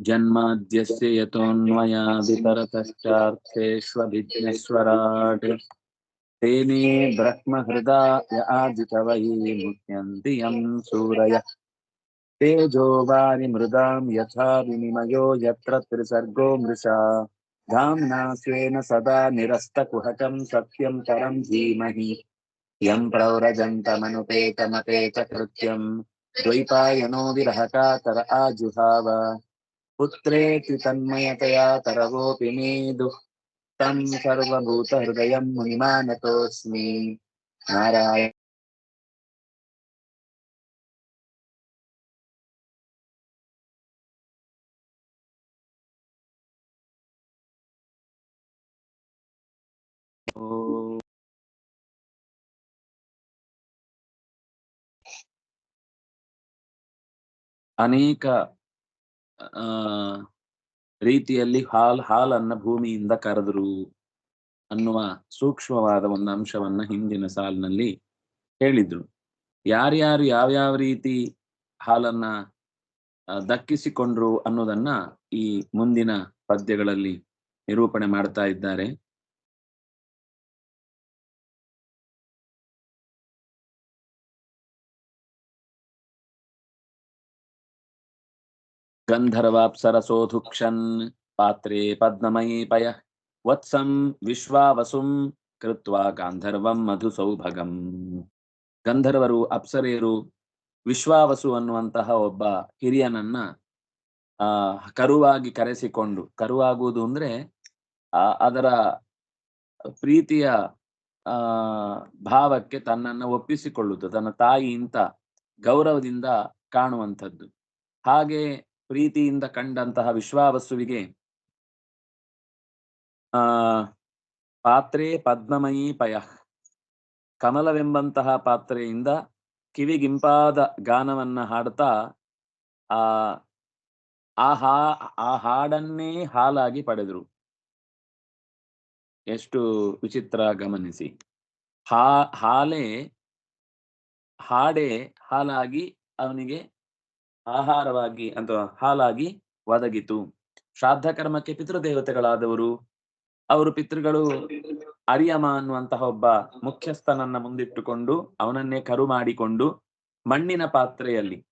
जन्माद्यस्य यतोऽन्वयादितरतश्चार्थेष्वभिघ्नेश्वराट् तेने ब्रह्महृदाय आदिकवये मुह्यन्ति यं सूरयः। तेजो वारिमृदां यथा विनिमयो यत्र त्रिसर्गो मृषा। धाम्ना स्वेन सदा निरस्तकुहकं सत्यं परं धीमहि। यं प्रव्रजन्तमनुपेतमपेतकृत्यम् द्वैपायनो विरहकातर आजुहाव। पुत्रेति तन्मयतया तरगोऽपि मेदुः तं सर्वभूतहृदयं मुनिमानतोऽस्मि नारायण అనేక ರೀತಿಯಲ್ಲಿ ಹಾಲ್, ಹಾಲನ್ನ ಭೂಮಿಯಿಂದ ಕರೆದರು ಅನ್ನುವ ಸೂಕ್ಷ್ಮವಾದ ಒಂದು ಅಂಶವನ್ನ ಹಿಂದಿನ ಸಾಲಿನಲ್ಲಿ ಹೇಳಿದ್ರು. ಯಾರ್ಯಾರು ಯಾವ್ಯಾವ ರೀತಿ ಹಾಲನ್ನ ದಕ್ಕಿಸಿಕೊಂಡ್ರು ಅನ್ನೋದನ್ನ ಈ ಮುಂದಿನ ಪದ್ಯಗಳಲ್ಲಿ ನಿರೂಪಣೆ ಮಾಡ್ತಾ ಇದ್ದಾರೆ. ಗಂಧರ್ವಾಪ್ಸರಸೋಧುಕ್ಷನ್ ಪಾತ್ರೆ ಪದ್ಮಮಯಿ ಪಯ ವತ್ಸಂ ವಿಶ್ವಾವಸುಂ ಕೃತ್ವ ಗಾಂಧರ್ವಂ ಮಧುಸೌಭಗಂ ಗಂಧರ್ವರು ಅಪ್ಸರೆಯರು ವಿಶ್ವಾವಸು ಅನ್ನುವಂತಹ ಒಬ್ಬ ಹಿರಿಯನನ್ನ, ಆ, ಕರುವಾಗಿ ಕರೆಸಿಕೊಂಡು, ಕರುವಾಗುವುದು ಅಂದ್ರೆ, ಆ, ಅದರ ಪ್ರೀತಿಯ, ಆ, ಭಾವಕ್ಕೆ ತನ್ನನ್ನ ಒಪ್ಪಿಸಿಕೊಳ್ಳುವುದು, ತನ್ನ ತಾಯಿ ಇಂತ ಗೌರವದಿಂದ ಕಾಣುವಂಥದ್ದು. ಹಾಗೆ ಪ್ರೀತಿಯಿಂದ ಕಂಡಂತಹ ವಿಶ್ವಾವಸುವಿಗೆ, ಆ, ಪಾತ್ರೆ ಪದ್ಮಮಯಿ ಪಯ. ಕಮಲವೆಂಬಂತಹ ಪಾತ್ರೆಯಿಂದ ಕಿವಿಗಿಂಪಾದ ಗಾನವನ್ನ ಹಾಡ್ತಾ ಆ ಆ ಹಾ ಆ ಹಾಡನ್ನೇ ಹಾಲಾಗಿ ಪಡೆದರು. ಎಷ್ಟು ವಿಚಿತ್ರ ಗಮನಿಸಿ. ಹಾ, ಹಾಲೇ, ಹಾಡೇ ಹಾಲಾಗಿ ಅವನಿಗೆ ಆಹಾರವಾಗಿ ಅಥವಾ ಹಾಲಾಗಿ ಒದಗಿತು. ಶ್ರಾದ್ದ ಕರ್ಮಕ್ಕೆ ಪಿತೃದೇವತೆಗಳಾದವರು, ಅವರು ಪಿತೃಗಳು ಅರಿಯಮ ಅನ್ನುವಂತಹ ಒಬ್ಬ ಮುಖ್ಯಸ್ಥನನ್ನ ಮುಂದಿಟ್ಟುಕೊಂಡು ಅವನನ್ನೇ ಕರು ಮಾಡಿಕೊಂಡು ಮಣ್ಣಿನ ಪಾತ್ರೆಯಲ್ಲಿ,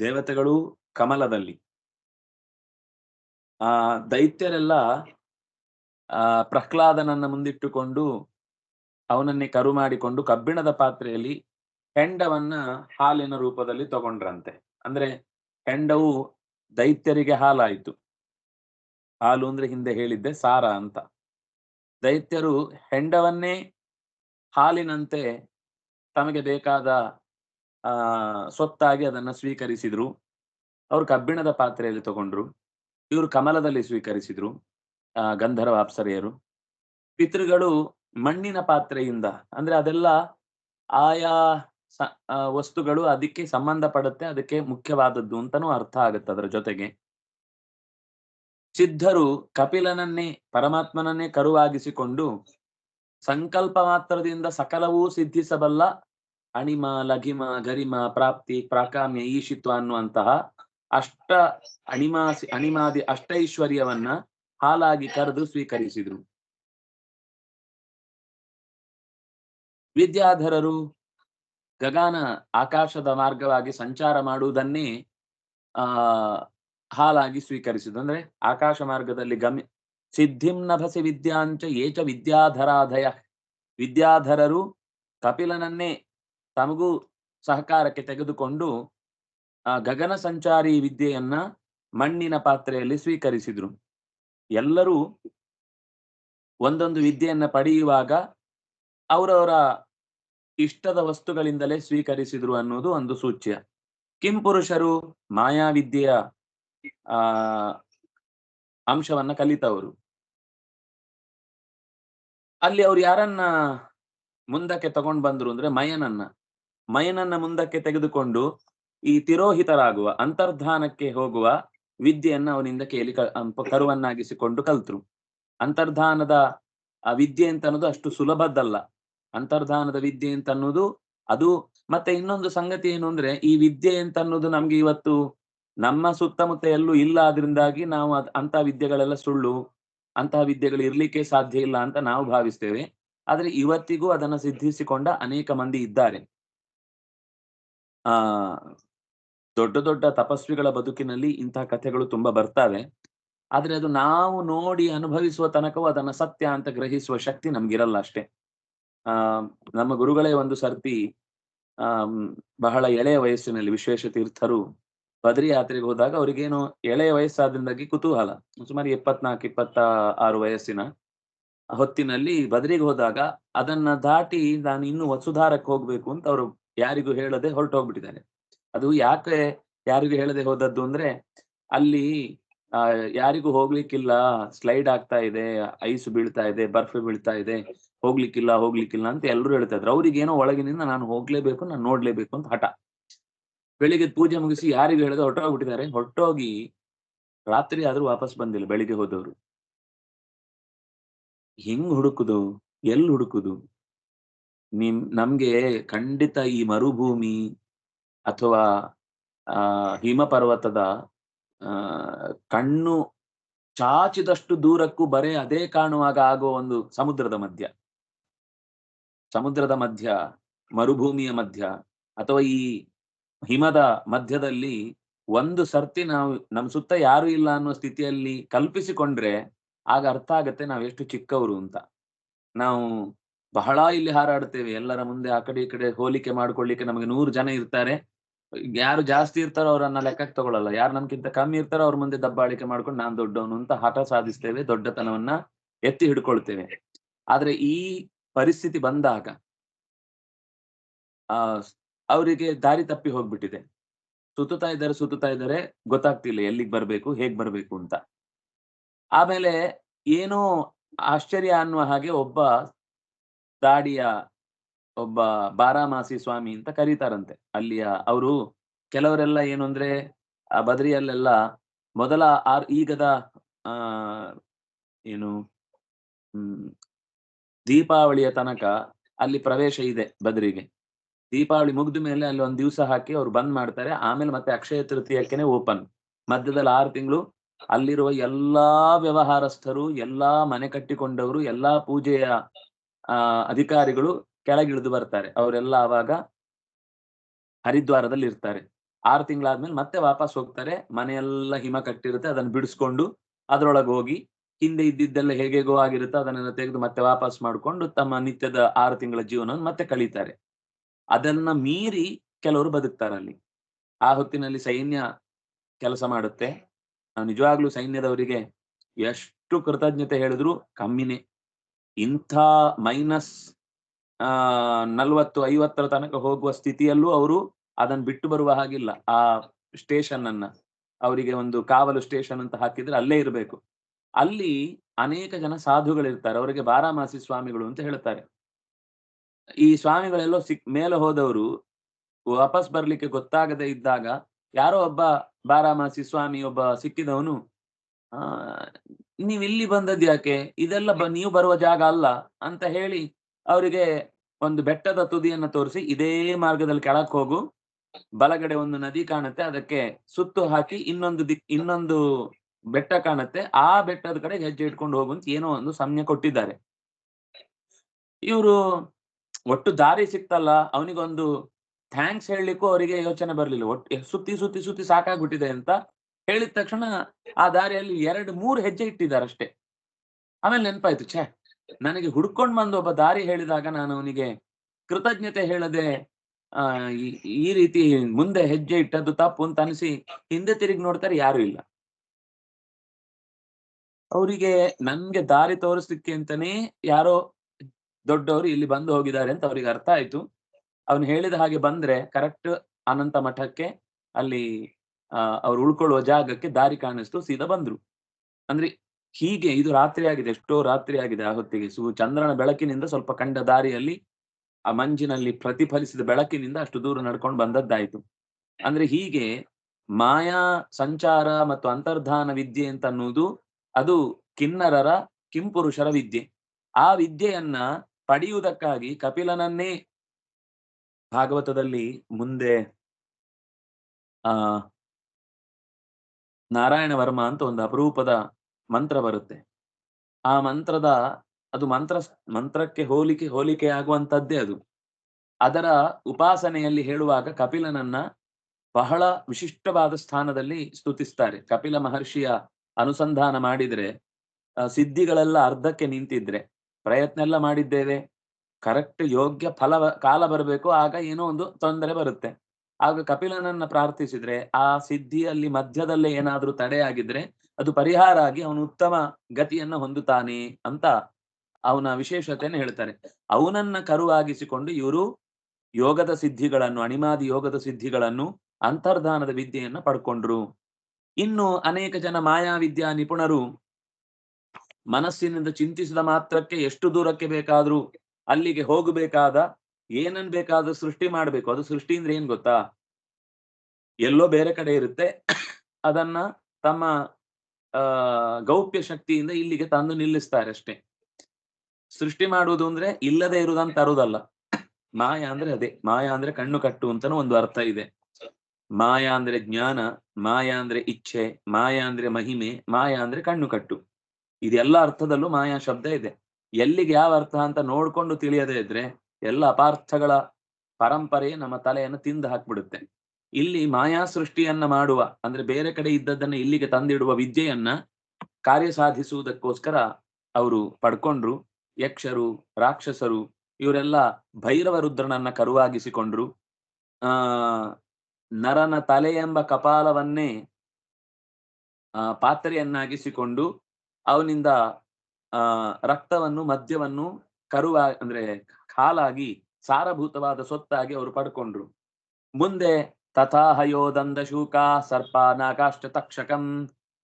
ದೇವತೆಗಳು ಕಮಲದಲ್ಲಿ, ಆ ದೈತ್ಯರೆಲ್ಲ, ಆ ಪ್ರಹ್ಲಾದನನ್ನ ಮುಂದಿಟ್ಟುಕೊಂಡು ಅವನನ್ನೇ ಕರು ಮಾಡಿಕೊಂಡು ಕಬ್ಬಿಣದ ಪಾತ್ರೆಯಲ್ಲಿ ಹೆಂಡವನ್ನ ಹಾಲಿನ ರೂಪದಲ್ಲಿ ತಗೊಂಡ್ರಂತೆ. ಅಂದ್ರೆ ಹೆಂಡವು ದೈತ್ಯರಿಗೆ ಹಾಲಾಯಿತು. ಹಾಲು ಅಂದ್ರೆ ಹಿಂದೆ ಹೇಳಿದ್ದೆ ಸಾರ ಅಂತ. ದೈತ್ಯರು ಹೆಂಡವನ್ನೇ ಹಾಲಿನಂತೆ ತಮಗೆ ಬೇಕಾದ, ಆ ಸೊತ್ತಾಗಿ ಅದನ್ನ ಸ್ವೀಕರಿಸಿದ್ರು. ಅವ್ರು ಕಬ್ಬಿಣದ ಪಾತ್ರೆಯಲ್ಲಿ ತಗೊಂಡ್ರು. ಇವರು ಕಮಲದಲ್ಲಿ ಸ್ವೀಕರಿಸಿದ್ರು, ಆ, ಗಂಧರ್ವ ಅಪ್ಸರೆಯರು ಪಿತೃಗಳು ಮಣ್ಣಿನ ಪಾತ್ರೆಯಿಂದ, ಅಂದ್ರೆ ಅದೆಲ್ಲ ಆಯಾ ವಸ್ತುಗಳು ಅದಕ್ಕೆ ಸಂಬಂಧ ಪಡುತ್ತೆ ಅದಕ್ಕೆ ಮುಖ್ಯವಾದದ್ದು ಅಂತಾನೂ ಅರ್ಥ ಆಗುತ್ತೆ ಅದರ ಜೊತೆಗೆ. ಸಿದ್ಧರು ಕಪಿಲನನ್ನೇ, ಪರಮಾತ್ಮನನ್ನೇ ಕರುವಾಗಿಸಿಕೊಂಡು ಸಂಕಲ್ಪ ಮಾತ್ರದಿಂದ ಸಕಲವೂ ಸಿದ್ಧಿಸಬಲ್ಲ ಅಣಿಮ, ಲಘಿಮ, ಗರಿಮ, ಪ್ರಾಪ್ತಿ, ಪ್ರಾಕಾಮ್ಯ, ಈಶಿತ್ವ ಅನ್ನುವಂತಹ ಅಷ್ಟ ಅಣಿಮಾಸಿ, ಅಣಿಮಾದಿ ಅಷ್ಟೈಶ್ವರ್ಯವನ್ನ ಹಾಲಾಗಿ ಕರೆದು ಸ್ವೀಕರಿಸಿದ್ರು. ವಿದ್ಯಾಧರರು ಗಗನ ಆಕಾಶದ ಮಾರ್ಗವಾಗಿ ಸಂಚಾರ ಮಾಡುವುದನ್ನೇ, ಆ, ಹಾಲಾಗಿ ಸ್ವೀಕರಿಸಿದ್ರು ಅಂದ್ರೆ ಆಕಾಶ ಮಾರ್ಗದಲ್ಲಿ ಗಮ್ಯ ಸಿದ್ಧಿಂ ನಭಸಿ ವಿದ್ಯಾಂಚ ಏಚ ವಿದ್ಯಾಧರಾಧಯ. ವಿದ್ಯಾಧರರು ಕಪಿಲನನ್ನೇ ತಮಗೂ ಸಹಕಾರಕ್ಕೆ ತೆಗೆದುಕೊಂಡು, ಆ, ಗಗನ ಸಂಚಾರಿ ವಿದ್ಯೆಯನ್ನ ಮಣ್ಣಿನ ಪಾತ್ರೆಯಲ್ಲಿ ಸ್ವೀಕರಿಸಿದ್ರು. ಎಲ್ಲರೂ ಒಂದೊಂದು ವಿದ್ಯೆಯನ್ನ ಪಡೆಯುವಾಗ, ಅವರವರ ಇಷ್ಟದ ವಸ್ತುಗಳಿಂದಲೇ ಸ್ವೀಕರಿಸಿದ್ರು ಅನ್ನೋದು ಒಂದು ಸೂಚ್ಯ. ಕಿಂ ಪುರುಷರು ಮಾಯಾವಿದ್ಯೆಯ, ಆ, ಅಂಶವನ್ನ ಕಲಿತವರು. ಅಲ್ಲಿ ಅವ್ರು ಯಾರನ್ನ ಮುಂದಕ್ಕೆ ತಗೊಂಡ್ ಬಂದ್ರು ಅಂದ್ರೆ ಮಯನನ್ನ. ಮಯನನ್ನ ಮುಂದಕ್ಕೆ ತೆಗೆದುಕೊಂಡು ಈ ತಿರೋಹಿತರಾಗುವ, ಅಂತರ್ಧಾನಕ್ಕೆ ಹೋಗುವ ವಿದ್ಯೆಯನ್ನ ಅವನಿಂದ ಕೇಳಿ ಕರುವನ್ನಾಗಿಸಿಕೊಂಡು ಕಲ್ತ್ರು. ಅಂತರ್ಧಾನದ ಆ ವಿದ್ಯೆ ಅಂತ ಅನ್ನೋದು ಅಷ್ಟು ಸುಲಭದ್ದಲ್ಲ. ಅಂತರ್ಧಾನದ ವಿದ್ಯೆ ಅಂತ ಅನ್ನೋದು ಅದು. ಮತ್ತೆ ಇನ್ನೊಂದು ಸಂಗತಿ ಏನು ಅಂದ್ರೆ, ಈ ವಿದ್ಯೆ ಅಂತ ಅನ್ನೋದು ನಮ್ಗೆ ಇವತ್ತು ನಮ್ಮ ಸುತ್ತಮುತ್ತ ಎಲ್ಲೂ ಇಲ್ಲ ಅದರಿಂದಾಗಿ ನಾವು ಅಂತ ವಿದ್ಯೆಗಳೆಲ್ಲ ಸುಳ್ಳು ಅಂತಹ ವಿದ್ಯೆಗಳು ಇರ್ಲಿಕ್ಕೆ ಸಾಧ್ಯ ಇಲ್ಲ ಅಂತ ನಾವು ಭಾವಿಸ್ತೇವೆ. ಆದ್ರೆ ಇವತ್ತಿಗೂ ಅದನ್ನ ಸಿದ್ಧಿಸಿಕೊಂಡ ಅನೇಕ ಮಂದಿ ಇದ್ದಾರೆ. ಆ, ದೊಡ್ಡ ದೊಡ್ಡ ತಪಸ್ವಿಗಳ ಬದುಕಿನಲ್ಲಿ ಇಂತಹ ಕಥೆಗಳು ತುಂಬಾ ಬರ್ತವೆ. ಆದ್ರೆ ಅದು ನಾವು ನೋಡಿ ಅನುಭವಿಸುವ ತನಕವೂ ಅದನ್ನ ಸತ್ಯ ಅಂತ ಗ್ರಹಿಸುವ ಶಕ್ತಿ ನಮ್ಗಿರಲ್ಲ ಅಷ್ಟೇ. ಆ, ನಮ್ಮ ಗುರುಗಳೇ ಒಂದು ಸರ್ತಿ, ಆ ಬಹಳ ಎಳೆಯ ವಯಸ್ಸಿನಲ್ಲಿ ವಿಶ್ವೇಶ ತೀರ್ಥರು ಬದ್ರಿ ಯಾತ್ರೆಗೆ ಹೋದಾಗ ಅವ್ರಿಗೇನು ಎಳೆಯ ವಯಸ್ಸಾದ್ರಿಂದಾಗಿ ಕುತೂಹಲ. ಸುಮಾರು ಎಪ್ಪತ್ನಾಲ್ಕು ಇಪ್ಪತ್ತ ಆರು ವಯಸ್ಸಿನ ಹೊತ್ತಿನಲ್ಲಿ ಬದ್ರಿಗೆ ಹೋದಾಗ ಅದನ್ನ ದಾಟಿ ನಾನು ಇನ್ನು ವಸುಧಾರಕ್ಕೆ ಹೋಗ್ಬೇಕು ಅಂತ ಅವರು ಯಾರಿಗೂ ಹೇಳದೆ ಹೊರಟು ಹೋಗ್ಬಿಟ್ಟಿದ್ದಾರೆ ಅದು ಯಾಕೆ ಯಾರಿಗೂ ಹೇಳದೆ ಹೋದದ್ದು ಅಂದ್ರೆ ಅಲ್ಲಿ ಯಾರಿಗೂ ಹೋಗ್ಲಿಕ್ಕಿಲ್ಲ ಸ್ಲೈಡ್ ಆಗ್ತಾ ಇದೆ ಐಸ್ ಬೀಳ್ತಾ ಇದೆ, ಬರ್ಫ್ ಬೀಳ್ತಾ ಇದೆ, ಹೋಗ್ಲಿಕ್ಕಿಲ್ಲ ಹೋಗ್ಲಿಕ್ಕಿಲ್ಲ ಅಂತ ಎಲ್ಲರೂ ಹೇಳ್ತಾ ಇದ್ರು. ಅವ್ರಿಗೇನೋ ಒಳಗಿನಿಂದ ನಾನು ಹೋಗ್ಲೇಬೇಕು, ನಾನು ನೋಡ್ಲೇಬೇಕು ಅಂತ ಹಠ. ಬೆಳಿಗ್ಗೆ ಪೂಜೆ ಮುಗಿಸಿ ಯಾರಿಗೂ ಹೇಳದೆ ಹೊಟ್ಟೋಗ್ಬಿಟ್ಟಿದ್ದಾರೆ ಹೊಟ್ಟೋಗಿ ರಾತ್ರಿ ಆದ್ರೂ ವಾಪಸ್ ಬಂದಿಲ್ಲ ಬೆಳಿಗ್ಗೆ ಹೋದವರು. ಹೆಂಗ್ ಹುಡುಕುದು? ಎಲ್ ಹುಡುಕುದು? ನಿಮ್, ನಮ್ಗೆ ಖಂಡಿತ ಈ ಮರುಭೂಮಿ ಅಥವಾ, ಆ, ಹಿಮ ಪರ್ವತದ ಕಣ್ಣು ಚಾಚಿದಷ್ಟು ದೂರಕ್ಕೂ ಬರೇ ಅದೇ ಕಾಣುವಾಗ ಆಗೋ ಒಂದು ಸಮುದ್ರದ ಮಧ್ಯ. ಸಮುದ್ರದ ಮಧ್ಯ, ಮರುಭೂಮಿಯ ಮಧ್ಯ, ಅಥವಾ ಈ ಹಿಮದ ಮಧ್ಯದಲ್ಲಿ ಒಂದು ಸರ್ತಿ ನಾವು ನಮ್ ಸುತ್ತ ಯಾರು ಇಲ್ಲ ಅನ್ನೋ ಸ್ಥಿತಿಯಲ್ಲಿ ಕಲ್ಪಿಸಿಕೊಂಡ್ರೆ ಆಗ ಅರ್ಥ ಆಗತ್ತೆ ಎಷ್ಟು ಚಿಕ್ಕವರು ಅಂತ. ನಾವು ಬಹಳ ಇಲ್ಲಿ ಹಾರಾಡ್ತೇವೆ. ಎಲ್ಲರ ಮುಂದೆ ಆ ಕಡೆ ಈ ಕಡೆ ಹೋಲಿಕೆ ಮಾಡ್ಕೊಳ್ಳಿಕ್ಕೆ ನಮಗೆ ನೂರು ಜನ ಇರ್ತಾರೆ. ಯಾರು ಜಾಸ್ತಿ ಇರ್ತಾರೋ ಅವರನ್ನ ಲೆಕ್ಕಕ್ಕೆ ತಗೊಳ್ಳಲ್ಲ. ಯಾರು ನಮ್ಗಿಂತ ಕಮ್ಮಿ ಇರ್ತಾರೋ ಅವ್ರ ಮುಂದೆ ದಬ್ಬಾಳಿಕೆ ಮಾಡ್ಕೊಂಡು ನಾನ್ ದೊಡ್ಡವನು ಅಂತ ಹಠ ಸಾಧಿಸ್ತೇವೆ, ದೊಡ್ಡತನವನ್ನ ಎತ್ತಿ ಹಿಡ್ಕೊಳ್ತೇವೆ. ಆದ್ರೆ ಈ ಪರಿಸ್ಥಿತಿ ಬಂದಾಗ, ಆ, ಅವರಿಗೆ ದಾರಿ ತಪ್ಪಿ ಹೋಗ್ಬಿಟ್ಟಿದೆ. ಸುತ್ತುತ್ತಾ ಇದ್ದಾರೆ ಸುತ್ತುತ್ತಾ ಇದ್ದಾರೆ, ಗೊತ್ತಾಗ್ತಿಲ್ಲ ಎಲ್ಲಿಗೆ ಬರ್ಬೇಕು, ಹೇಗ್ ಬರ್ಬೇಕು ಅಂತ. ಆಮೇಲೆ ಏನೋ ಆಶ್ಚರ್ಯ ಅನ್ನುವ ಹಾಗೆ ಒಬ್ಬ ದಾಡಿಯ ಒಬ್ಬ ಬಾರಾಮಾಸಿ ಸ್ವಾಮಿ ಅಂತ ಕರೀತಾರಂತೆ. ಅಲ್ಲಿಯ ಅವರು ಕೆಲವರೆಲ್ಲ ಏನು ಅಂದ್ರೆ, ಆ ಬದ್ರಿಯಲ್ಲೆಲ್ಲ ಮೊದಲ ಆರ್ ಈಗದ, ಆ, ಏನು ದೀಪಾವಳಿಯ ತನಕ ಅಲ್ಲಿ ಪ್ರವೇಶ ಇದೆ ಬದ್ರಿಗೆ. ದೀಪಾವಳಿ ಮುಗಿದ ಮೇಲೆ ಅಲ್ಲಿ ಒಂದ್ ದಿವಸ ಹಾಕಿ ಅವ್ರು ಬಂದ್ ಮಾಡ್ತಾರೆ. ಆಮೇಲೆ ಮತ್ತೆ ಅಕ್ಷಯ ತೃತೀಯಕ್ಕೆನೆ ಓಪನ್. ಮಧ್ಯದಲ್ಲಿ ಆರು ತಿಂಗಳು ಅಲ್ಲಿರುವ ಎಲ್ಲಾ ವ್ಯವಹಾರಸ್ಥರು, ಎಲ್ಲಾ ಮನೆ ಕಟ್ಟಿಕೊಂಡವರು, ಎಲ್ಲಾ ಪೂಜೆಯ ಅಧಿಕಾರಿಗಳು ಕೆಳಗಿಳಿದು ಬರ್ತಾರೆ. ಅವರೆಲ್ಲ ಅವಾಗ ಹರಿದ್ವಾರದಲ್ಲಿ ಇರ್ತಾರೆ. ಆರು ತಿಂಗಳಾದ್ಮೇಲೆ ಮತ್ತೆ ವಾಪಸ್ ಹೋಗ್ತಾರೆ. ಮನೆಯೆಲ್ಲ ಹಿಮ ಕಟ್ಟಿರುತ್ತೆ. ಅದನ್ನ ಬಿಡಿಸ್ಕೊಂಡು ಅದರೊಳಗೆ ಹೋಗಿ ಹಿಂದೆ ಇದ್ದಿದ್ದೆಲ್ಲ ಹೇಗೆಗೋ ಆಗಿರುತ್ತೆ ಅದನ್ನೆಲ್ಲ ತೆಗೆದು ಮತ್ತೆ ವಾಪಸ್ ಮಾಡ್ಕೊಂಡು ತಮ್ಮ ನಿತ್ಯದ ಆರು ತಿಂಗಳ ಜೀವನವನ್ನು ಮತ್ತೆ ಕಳೀತಾರೆ. ಅದನ್ನ ಮೀರಿ ಕೆಲವರು ಬದುಕ್ತಾರೆ ಅಲ್ಲಿ. ಆ ಹೊತ್ತಿನಲ್ಲಿ ಸೈನ್ಯ ಕೆಲಸ ಮಾಡುತ್ತೆ. ನಾವು ನಿಜವಾಗ್ಲೂ ಸೈನ್ಯದವರಿಗೆ ಎಷ್ಟು ಕೃತಜ್ಞತೆ ಹೇಳಿದ್ರು ಕಮ್ಮಿನೇ. ಇಂಥ ಮೈನಸ್ ಆ, ನಲ್ವತ್ತು, ಐವತ್ತರ ತನಕ ಹೋಗುವ ಸ್ಥಿತಿಯಲ್ಲೂ ಅವರು ಅದನ್ನ ಬಿಟ್ಟು ಬರುವ ಹಾಗಿಲ್ಲ. ಆ ಸ್ಟೇಷನ್ ಅನ್ನ, ಅವರಿಗೆ ಒಂದು ಕಾವಲು ಸ್ಟೇಷನ್ ಅಂತ ಹಾಕಿದ್ರೆ ಅಲ್ಲೇ ಇರಬೇಕು. ಅಲ್ಲಿ ಅನೇಕ ಜನ ಸಾಧುಗಳಿರ್ತಾರೆ. ಅವರಿಗೆ ಬಾರಾಮಾಸಿ ಸ್ವಾಮಿಗಳು ಅಂತ ಹೇಳ್ತಾರೆ. ಈ ಸ್ವಾಮಿಗಳೆಲ್ಲ ಸಿಕ್, ಮೇಲೆ ಹೋದವರು ವಾಪಸ್ ಬರ್ಲಿಕ್ಕೆ ಗೊತ್ತಾಗದೆ ಇದ್ದಾಗ ಯಾರೋ ಒಬ್ಬ ಬಾರಾಮಾಸಿ ಸ್ವಾಮಿ ಒಬ್ಬ ಸಿಕ್ಕಿದವನು, ಆ ನೀವ್ ಇಲ್ಲಿ ಬಂದದ್ ಯಾಕೆ? ಇದೆಲ್ಲ ನೀವು ಬರುವ ಜಾಗ ಅಲ್ಲ ಅಂತ ಹೇಳಿ ಅವರಿಗೆ ಒಂದು ಬೆಟ್ಟದ ತುದಿಯನ್ನು ತೋರಿಸಿ ಇದೇ ಮಾರ್ಗದಲ್ಲಿ ಕೆಳಕ್ ಹೋಗು, ಬಲಗಡೆ ಒಂದು ನದಿ ಕಾಣುತ್ತೆ, ಅದಕ್ಕೆ ಸುತ್ತು ಹಾಕಿ ಇನ್ನೊಂದು ದಿಕ್ ಇನ್ನೊಂದು ಬೆಟ್ಟ ಕಾಣುತ್ತೆ, ಆ ಬೆಟ್ಟದ ಕಡೆ ಹೆಜ್ಜೆ ಇಟ್ಕೊಂಡು ಹೋಗು ಅಂತ ಏನೋ ಒಂದು ಸಮಯ ಕೊಟ್ಟಿದ್ದಾರೆ. ಇವರು ಒಟ್ಟು ದಾರಿ ಸಿಕ್ತಲ್ಲ, ಅವನಿಗೊಂದು ಥ್ಯಾಂಕ್ಸ್ ಹೇಳಲಿಕ್ಕೂ ಅವರಿಗೆ ಯೋಚನೆ ಬರಲಿಲ್ಲ. ಒಟ್ಟು ಸುತ್ತಿ ಸುತ್ತಿ ಸುತ್ತಿ ಸಾಕಾಗ್ಬಿಟ್ಟಿದೆ ಅಂತ ಹೇಳಿದ ತಕ್ಷಣ ಆ ದಾರಿಯಲ್ಲಿ ಎರಡು, ಮೂರು ಹೆಜ್ಜೆ ಇಟ್ಟಿದ್ದಾರೆ ಅಷ್ಟೇ. ಆಮೇಲೆ ನೆನಪಾಯ್ತು, ಛೇ! ನನಗೆ ಹುಡ್ಕೊಂಡ್ ಬಂದು ಒಬ್ಬ ದಾರಿ ಹೇಳಿದಾಗ ನಾನು ಅವನಿಗೆ ಕೃತಜ್ಞತೆ ಹೇಳದೆ, ಆ, ಈ- ರೀತಿ ಮುಂದೆ ಹೆಜ್ಜೆ ಇಟ್ಟದ್ದು ತಪ್ಪು ಅಂತ ಅನಿಸಿ ಹಿಂದೆ ತಿರುಗಿ ನೋಡ್ತಾರೆ ಯಾರು ಇಲ್ಲ. ಅವರಿಗೆ ನನ್ಗೆ ದಾರಿ ತೋರಿಸ್ಲಿಕ್ಕೆ ಅಂತಾನೆ ಯಾರೋ ದೊಡ್ಡವರು ಇಲ್ಲಿ ಬಂದು ಹೋಗಿದ್ದಾರೆ ಅಂತ ಅವ್ರಿಗೆ ಅರ್ಥ ಆಯ್ತು. ಅವನು ಹೇಳಿದ ಹಾಗೆ ಬಂದ್ರೆ ಕರೆಕ್ಟ್ ಅನಂತ ಮಠಕ್ಕೆ ಅಲ್ಲಿ ಅಹ್ ಅವ್ರು ಉಳ್ಕೊಳ್ಳುವ ಜಾಗಕ್ಕೆ ದಾರಿ ಕಾಣಿಸ್ತು, ಸೀದಾ ಬಂದ್ರು. ಅಂದ್ರೆ ಹೀಗೆ ಇದು ರಾತ್ರಿ ಆಗಿದೆ, ಎಷ್ಟೋ ರಾತ್ರಿ ಆಗಿದೆ ಆ ಹೊತ್ತಿಗೆ. ಸು, ಚಂದ್ರನ ಬೆಳಕಿನಿಂದ ಸ್ವಲ್ಪ ಕಂಡ ದಾರಿಯಲ್ಲಿ ಆ ಮಂಜಿನಲ್ಲಿ ಪ್ರತಿಫಲಿಸಿದ ಬೆಳಕಿನಿಂದ ಅಷ್ಟು ದೂರ ನಡ್ಕೊಂಡು ಬಂದದ್ದಾಯ್ತು. ಅಂದ್ರೆ ಹೀಗೆ ಮಾಯಾ, ಸಂಚಾರ ಮತ್ತು ಅಂತರ್ಧಾನ ವಿದ್ಯೆ ಅಂತ ಅನ್ನುವುದು ಅದು ಕಿನ್ನರರ ಕಿಂಪುರುಷರ ವಿದ್ಯೆ. ಆ ವಿದ್ಯೆಯನ್ನ ಪಡೆಯುವುದಕ್ಕಾಗಿ ಕಪಿಲನನ್ನೇ ಭಾಗವತದಲ್ಲಿ ಮುಂದೆ, ಆ ನಾರಾಯಣ ವರ್ಮ ಅಂತ ಒಂದು ಅಪರೂಪದ ಮಂತ್ರ ಬರುತ್ತೆ. ಆ ಮಂತ್ರದ, ಅದು ಮಂತ್ರ ಮಂತ್ರಕ್ಕೆ ಹೋಲಿಕೆ ಹೋಲಿಕೆ ಆಗುವಂತದ್ದೇ ಅದು. ಅದರ ಉಪಾಸನೆಯಲ್ಲಿ ಹೇಳುವಾಗ ಕಪಿಲನನ್ನ ಬಹಳ ವಿಶಿಷ್ಟವಾದ ಸ್ಥಾನದಲ್ಲಿ ಸ್ತುತಿಸ್ತಾರೆ. ಕಪಿಲ ಮಹರ್ಷಿಯ ಅನುಸಂಧಾನ ಮಾಡಿದ್ರೆ ಸಿದ್ಧಿಗಳೆಲ್ಲ ಅರ್ಧಕ್ಕೆ ನಿಂತಿದ್ರೆ, ಪ್ರಯತ್ನ ಎಲ್ಲ ಮಾಡಿದ್ದೇವೆ, ಕರೆಕ್ಟ್ ಯೋಗ್ಯ ಫಲ ಕಾಲ ಬರಬೇಕು, ಆಗ ಏನೋ ಒಂದು ತೊಂದರೆ ಬರುತ್ತೆ. ಆಗ ಕಪಿಲನನ್ನ ಪ್ರಾರ್ಥಿಸಿದ್ರೆ, ಆ ಸಿದ್ಧಿಯಲ್ಲಿ ಮಧ್ಯದಲ್ಲೇ ಏನಾದ್ರೂ ತಡೆಯಾಗಿದ್ರೆ ಅದು ಪರಿಹಾರ ಆಗಿ ಅವನು ಉತ್ತಮ ಗತಿಯನ್ನ ಹೊಂದುತ್ತಾನೆ ಅಂತ ಅವನ ವಿಶೇಷತೆಯನ್ನು ಹೇಳ್ತಾರೆ. ಅವನನ್ನ ಕರುವಾಗಿಸಿಕೊಂಡು ಇವರು ಯೋಗದ ಸಿದ್ಧಿಗಳನ್ನು, ಅಣಿಮಾದಿ ಯೋಗದ ಸಿದ್ಧಿಗಳನ್ನು, ಅಂತರ್ಧಾನದ ವಿದ್ಯೆಯನ್ನ ಪಡ್ಕೊಂಡ್ರು. ಇನ್ನು ಅನೇಕ ಜನ ಮಾಯಾವಿದ್ಯಾ ನಿಪುಣರು ಮನಸ್ಸಿನಿಂದ ಚಿಂತಿಸಿದ ಮಾತ್ರಕ್ಕೆ ಎಷ್ಟು ದೂರಕ್ಕೆ ಬೇಕಾದ್ರೂ ಅಲ್ಲಿಗೆ ಹೋಗಬೇಕಾದ ಏನನ್ ಬೇಕಾದ್ರೂ ಸೃಷ್ಟಿ ಮಾಡ್ಬೇಕು. ಅದು ಸೃಷ್ಟಿ ಅಂದ್ರೆ ಏನ್ ಗೊತ್ತಾ? ಎಲ್ಲೋ ಬೇರೆ ಕಡೆ ಇರುತ್ತೆ. ಅದನ್ನ ತಮ್ಮ ಗೌಪ್ಯ ಶಕ್ತಿಯಿಂದ ಇಲ್ಲಿಗೆ ತಂದು ನಿಲ್ಲಿಸ್ತಾರೆ ಅಷ್ಟೇ. ಸೃಷ್ಟಿ ಮಾಡುವುದು ಅಂದ್ರೆ ಇಲ್ಲದೆ ಇರುವುದನ್ನು ತರುವುದಲ್ಲ. ಮಾಯ ಅಂದ್ರೆ ಅದೇ. ಮಾಯ ಅಂದ್ರೆ ಕಣ್ಣು ಕಟ್ಟು ಅಂತಾನು ಒಂದು ಅರ್ಥ ಇದೆ. ಮಾಯ ಅಂದ್ರೆ ಜ್ಞಾನ, ಮಾಯ ಅಂದ್ರೆ ಇಚ್ಛೆ, ಮಾಯ ಅಂದ್ರೆ ಮಹಿಮೆ, ಮಾಯ ಅಂದ್ರೆ ಕಣ್ಣು ಕಟ್ಟು. ಇದೆಲ್ಲ ಅರ್ಥದಲ್ಲೂ ಮಾಯಾ ಶಬ್ದ ಇದೆ. ಎಲ್ಲಿಗೆ ಯಾವ ಅರ್ಥ ಅಂತ ನೋಡ್ಕೊಂಡು ತಿಳಿಯದೇ ಇದ್ರೆ ಎಲ್ಲ ಅಪಾರ್ಥಗಳ ಪರಂಪರೆ ನಮ್ಮ ತಲೆಯನ್ನು ತಿಂದು ಹಾಕ್ಬಿಡುತ್ತೆ. ಇಲ್ಲಿ ಮಾಯಾ ಸೃಷ್ಟಿಯನ್ನ ಮಾಡುವ, ಅಂದ್ರೆ ಬೇರೆ ಕಡೆ ಇದ್ದದ್ದನ್ನ ಇಲ್ಲಿಗೆ ತಂದಿಡುವ ವಿದ್ಯೆಯನ್ನ ಕಾರ್ಯ ಸಾಧಿಸುವುದಕ್ಕೋಸ್ಕರ ಅವರು ಪಡ್ಕೊಂಡ್ರು, ಯಕ್ಷರು, ರಾಕ್ಷಸರು, ಇವರೆಲ್ಲ ಭೈರವ ರುದ್ರನನ್ನ ಕರುವಾಗಿಸಿಕೊಂಡ್ರು. ಆ, ನರನ ತಲೆ ಎಂಬ ಕಪಾಲವನ್ನೇ ಆ, ಪಾತ್ರೆಯನ್ನಾಗಿಸಿಕೊಂಡು ಅವನಿಂದ, ಆ, ರಕ್ತವನ್ನು, ಮದ್ಯವನ್ನು ಕರುವ, ಅಂದ್ರೆ ಹಾಲಾಗಿ ಸಾರಭೂತವಾದ ಸೊತ್ತಾಗಿ ಅವರು ಪಡ್ಕೊಂಡ್ರು. ಮುಂದೆ ತಥಾ ಹಯೋದಂದ ಶೂಕ ಸರ್ಪ ನಾಗಾಶ್ಚ ತಕ್ಷಕಂ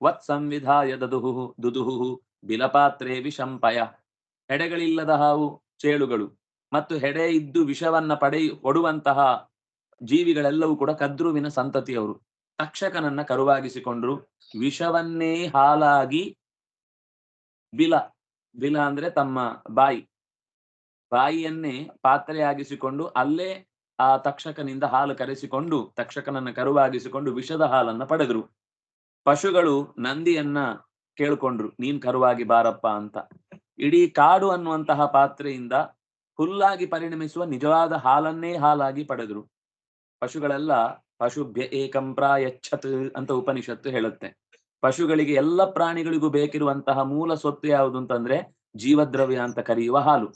ವತ್ ಸಂವಿಧಾಯ ದದುಹು ದುದುಹು ಬಿಲಪಾತ್ರೆ ವಿಷಂಪಯ ಹೆಡೆಗಳಿಲ್ಲದ ಹಾವು ಚೇಳುಗಳು ಮತ್ತು ಹೆಡೆ ಇದ್ದು ವಿಷವನ್ನ ಪಡೆ ಒಡುವಂತಹ ಜೀವಿಗಳೆಲ್ಲವೂ ಕೂಡ ಕದ್ರುವಿನ ಸಂತತಿಯವರು. ತಕ್ಷಕನನ್ನ ಕರುವಾಗಿಸಿಕೊಂಡ್ರು. ವಿಷವನ್ನೇ ಹಾಲಾಗಿ ಬಿಲ ಬಿಲ ಅಂದ್ರೆ ತಮ್ಮ ಬಾಯಿ. ಬಾಯಿಯನ್ನೇ ಪಾತ್ರೆಯಾಗಿಸಿಕೊಂಡು ಅಲ್ಲೇ ಆ ತಕ್ಷಕನಿಂದ ಹಾಲು ಕರೆಸಿಕೊಂಡು ತಕ್ಷಕನನ್ನ ಕರುವಾಗಿಸಿಕೊಂಡು ವಿಷದ ಹಾಲನ್ನ ಪಡೆದ್ರು. ಪಶುಗಳು ನಂದಿಯನ್ನ ಕೇಳ್ಕೊಂಡ್ರು, ನೀನ್ ಕರುವಾಗಿ ಬಾರಪ್ಪ ಅಂತ. ಇಡೀ ಕಾಡು ಅನ್ನುವಂತಹ ಪಾತ್ರೆಯಿಂದ ಹುಲ್ಲಾಗಿ ಪರಿಣಮಿಸುವ ನಿಜವಾದ ಹಾಲನ್ನೇ ಹಾಲಾಗಿ ಪಡೆದ್ರು. ಪಶುಗಳೆಲ್ಲ ಪಶುಭ್ಯ ಏಕಂ ಪ್ರಾಯಚ್ಛತ್ ಅಂತ ಉಪನಿಷತ್ತು ಹೇಳುತ್ತೆ. ಪಶುಗಳಿಗೆ ಎಲ್ಲ ಪ್ರಾಣಿಗಳಿಗೂ ಬೇಕಿರುವಂತಹ ಮೂಲ ಸ್ವತ್ತು ಯಾವುದು ಅಂತಂದ್ರೆ ಜೀವದ್ರವ್ಯ ಅಂತ ಕರೆಯುವ ಹಾಲು.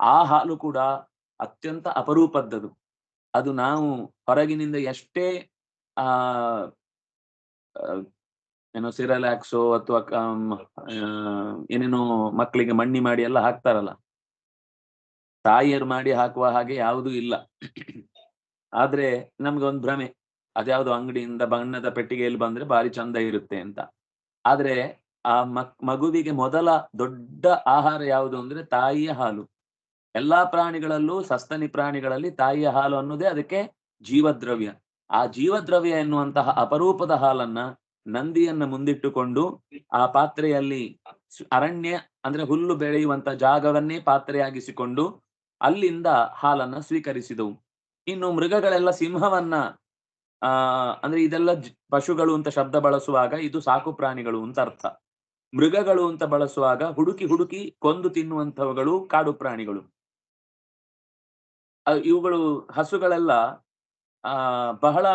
ಆ ಹಾಲು ಕೂಡ ಅತ್ಯಂತ ಅಪರೂಪದ್ದದು. ಅದು ನಾವು ಹೊರಗಿನಿಂದ ಎಷ್ಟೇ, ಆ ಏನೋ ಸಿರಲ್ಯಾಕ್ಸೋ ಅಥವಾ ಏನೇನೋ ಮಕ್ಕಳಿಗೆ ಮಣ್ಣಿ ಮಾಡಿ ಎಲ್ಲ ಹಾಕ್ತಾರಲ್ಲ. ತಾಯಿಯರು ಮಾಡಿ ಹಾಕುವ ಹಾಗೆ ಯಾವುದೂ ಇಲ್ಲ. ಆದ್ರೆ ನಮ್ಗೆ ಒಂದು ಭ್ರಮೆ. ಯಾವುದು ಅಂಗಡಿಯಿಂದ ಬಣ್ಣದ ಪೆಟ್ಟಿಗೆಯಲ್ಲಿ ಬಂದ್ರೆ ಭಾರಿ ಚಂದ ಇರುತ್ತೆ ಅಂತ. ಆದ್ರೆ ಆ ಮಗುವಿಗೆ ಮೊದಲ ದೊಡ್ಡ ಆಹಾರ ಯಾವುದು ಅಂದ್ರೆ ತಾಯಿಯ ಹಾಲು. ಎಲ್ಲಾ ಪ್ರಾಣಿಗಳಲ್ಲೂ ಸಸ್ತನಿ ಪ್ರಾಣಿಗಳಲ್ಲಿ ತಾಯಿಯ ಹಾಲು ಅನ್ನೋದೇ ಅದಕ್ಕೆ ಜೀವದ್ರವ್ಯ. ಆ ಜೀವದ್ರವ್ಯ ಎನ್ನುವಂತಹ ಅಪರೂಪದ ಹಾಲನ್ನ ನಂದಿಯನ್ನ ಮುಂದಿಟ್ಟುಕೊಂಡು ಆ ಪಾತ್ರೆಯಲ್ಲಿ ಅರಣ್ಯ ಅಂದ್ರೆ ಹುಲ್ಲು ಬೆಳೆಯುವಂತ ಜಾಗವನ್ನೇ ಪಾತ್ರೆಯಾಗಿಸಿಕೊಂಡು ಅಲ್ಲಿಂದ ಹಾಲನ್ನ ಸ್ವೀಕರಿಸಿದವು. ಇನ್ನು ಮೃಗಗಳೆಲ್ಲ ಸಿಂಹವನ್ನ, ಆ, ಅಂದ್ರೆ ಇದೆಲ್ಲ ಪಶುಗಳು ಅಂತ ಶಬ್ದ ಬಳಸುವಾಗ ಇದು ಸಾಕು ಪ್ರಾಣಿಗಳು ಅಂತ ಅರ್ಥ. ಮೃಗಗಳು ಅಂತ ಬಳಸುವಾಗ ಹುಡುಕಿ ಹುಡುಕಿ ಕೊಂದು ತಿನ್ನುವಂತವುಗಳು ಕಾಡು ಪ್ರಾಣಿಗಳು. ಇವುಗಳು ಹಸುಗಳೆಲ್ಲ, ಆ, ಬಹಳ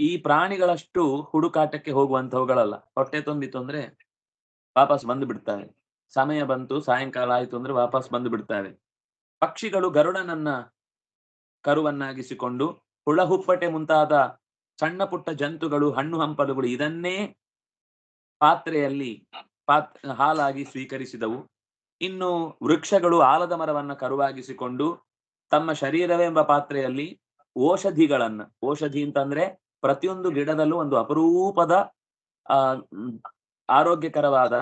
ಈ ಪ್ರಾಣಿಗಳಷ್ಟು ಹುಡುಕಾಟಕ್ಕೆ ಹೋಗುವಂತವುಗಳಲ್ಲ. ಹೊಟ್ಟೆ ತುಂಬಿತು ಅಂದ್ರೆ ವಾಪಸ್ ಬಂದು ಬಿಡ್ತಾವೆ ಸಮಯ ಬಂತು, ಸಾಯಂಕಾಲ ಆಯ್ತು ಅಂದ್ರೆ ವಾಪಸ್ ಬಂದು ಬಿಡ್ತಾವೆ ಪಕ್ಷಿಗಳು ಗರುಡನನ್ನ ಕರುವನ್ನಾಗಿಸಿಕೊಂಡು ಹುಳಹುಪ್ಪಟೆ ಮುಂತಾದ ಸಣ್ಣ ಪುಟ್ಟ ಜಂತುಗಳು, ಹಣ್ಣು ಹಂಪಲುಗಳು ಇದನ್ನೇ ಪಾತ್ರೆಯಲ್ಲಿ ಪಾತ್, ಹಾಲಾಗಿ ಸ್ವೀಕರಿಸಿದವು. ಇನ್ನು ವೃಕ್ಷಗಳು ಆಲದ ಮರವನ್ನ ಕರುವಾಗಿಸಿಕೊಂಡು ತಮ್ಮ ಶರೀರವೆಂಬ ಪಾತ್ರೆಯಲ್ಲಿ ಔಷಧಿಗಳನ್ನು ಔಷಧಿ ಅಂತಂದ್ರೆ ಪ್ರತಿಯೊಂದು ಗಿಡದಲ್ಲೂ ಒಂದು ಅಪರೂಪದ ಆರೋಗ್ಯಕರವಾದ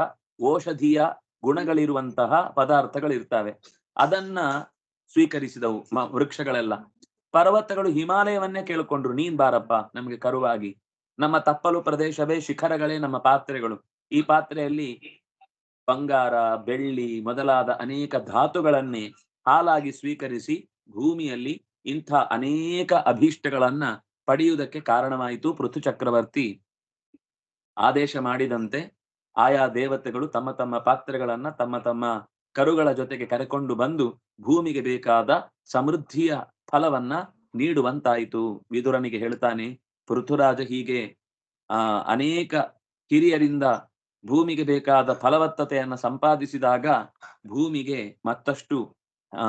ಔಷಧಿಯ ಗುಣಗಳಿರುವಂತಹ ಪದಾರ್ಥಗಳಿರ್ತವೆ. ಅದನ್ನ ಸ್ವೀಕರಿಸಿದವು ವೃಕ್ಷಗಳೆಲ್ಲ. ಪರ್ವತಗಳು ಹಿಮಾಲಯವನ್ನೇ ಕೇಳಿಕೊಂಡ್ರು, ನೀನ್ ಬಾರಪ್ಪ, ನಮಗೆ ಕರುವಾಗಿ. ನಮ್ಮ ತಪ್ಪಲು ಪ್ರದೇಶವೇ ಶಿಖರಗಳೇ ನಮ್ಮ ಪಾತ್ರೆಗಳು. ಈ ಪಾತ್ರೆಯಲ್ಲಿ ಬಂಗಾರ, ಬೆಳ್ಳಿ ಮೊದಲಾದ ಅನೇಕ ಧಾತುಗಳನ್ನೇ ಹಾಲಾಗಿ ಸ್ವೀಕರಿಸಿ ಭೂಮಿಯಲ್ಲಿ ಇಂಥ ಅನೇಕ ಅಭೀಷ್ಟಗಳನ್ನ ಪಡೆಯುವುದಕ್ಕೆ ಕಾರಣವಾಯಿತು ಪೃಥು ಚಕ್ರವರ್ತಿ. ಆದೇಶ ಮಾಡಿದಂತೆ ಆಯಾ ದೇವತೆಗಳು ತಮ್ಮ ತಮ್ಮ ಪಾತ್ರೆಗಳನ್ನ ತಮ್ಮ ತಮ್ಮ ಕರುಗಳ ಜೊತೆಗೆ ಕರೆಕೊಂಡು ಬಂದು ಭೂಮಿಗೆ ಬೇಕಾದ ಸಮೃದ್ಧಿಯ ಫಲವನ್ನ ನೀಡುವಂತಾಯಿತು. ವಿದುರನಿಗೆ ಹೇಳ್ತಾನೆ, ಪೃಥುರಾಜ ಹೀಗೆ ಅನೇಕ ಹಿರಿಯರಿಂದ ಭೂಮಿಗೆ ಬೇಕಾದ ಫಲವತ್ತತೆಯನ್ನು ಸಂಪಾದಿಸಿದಾಗ ಭೂಮಿಗೆ ಮತ್ತಷ್ಟು, ಆ,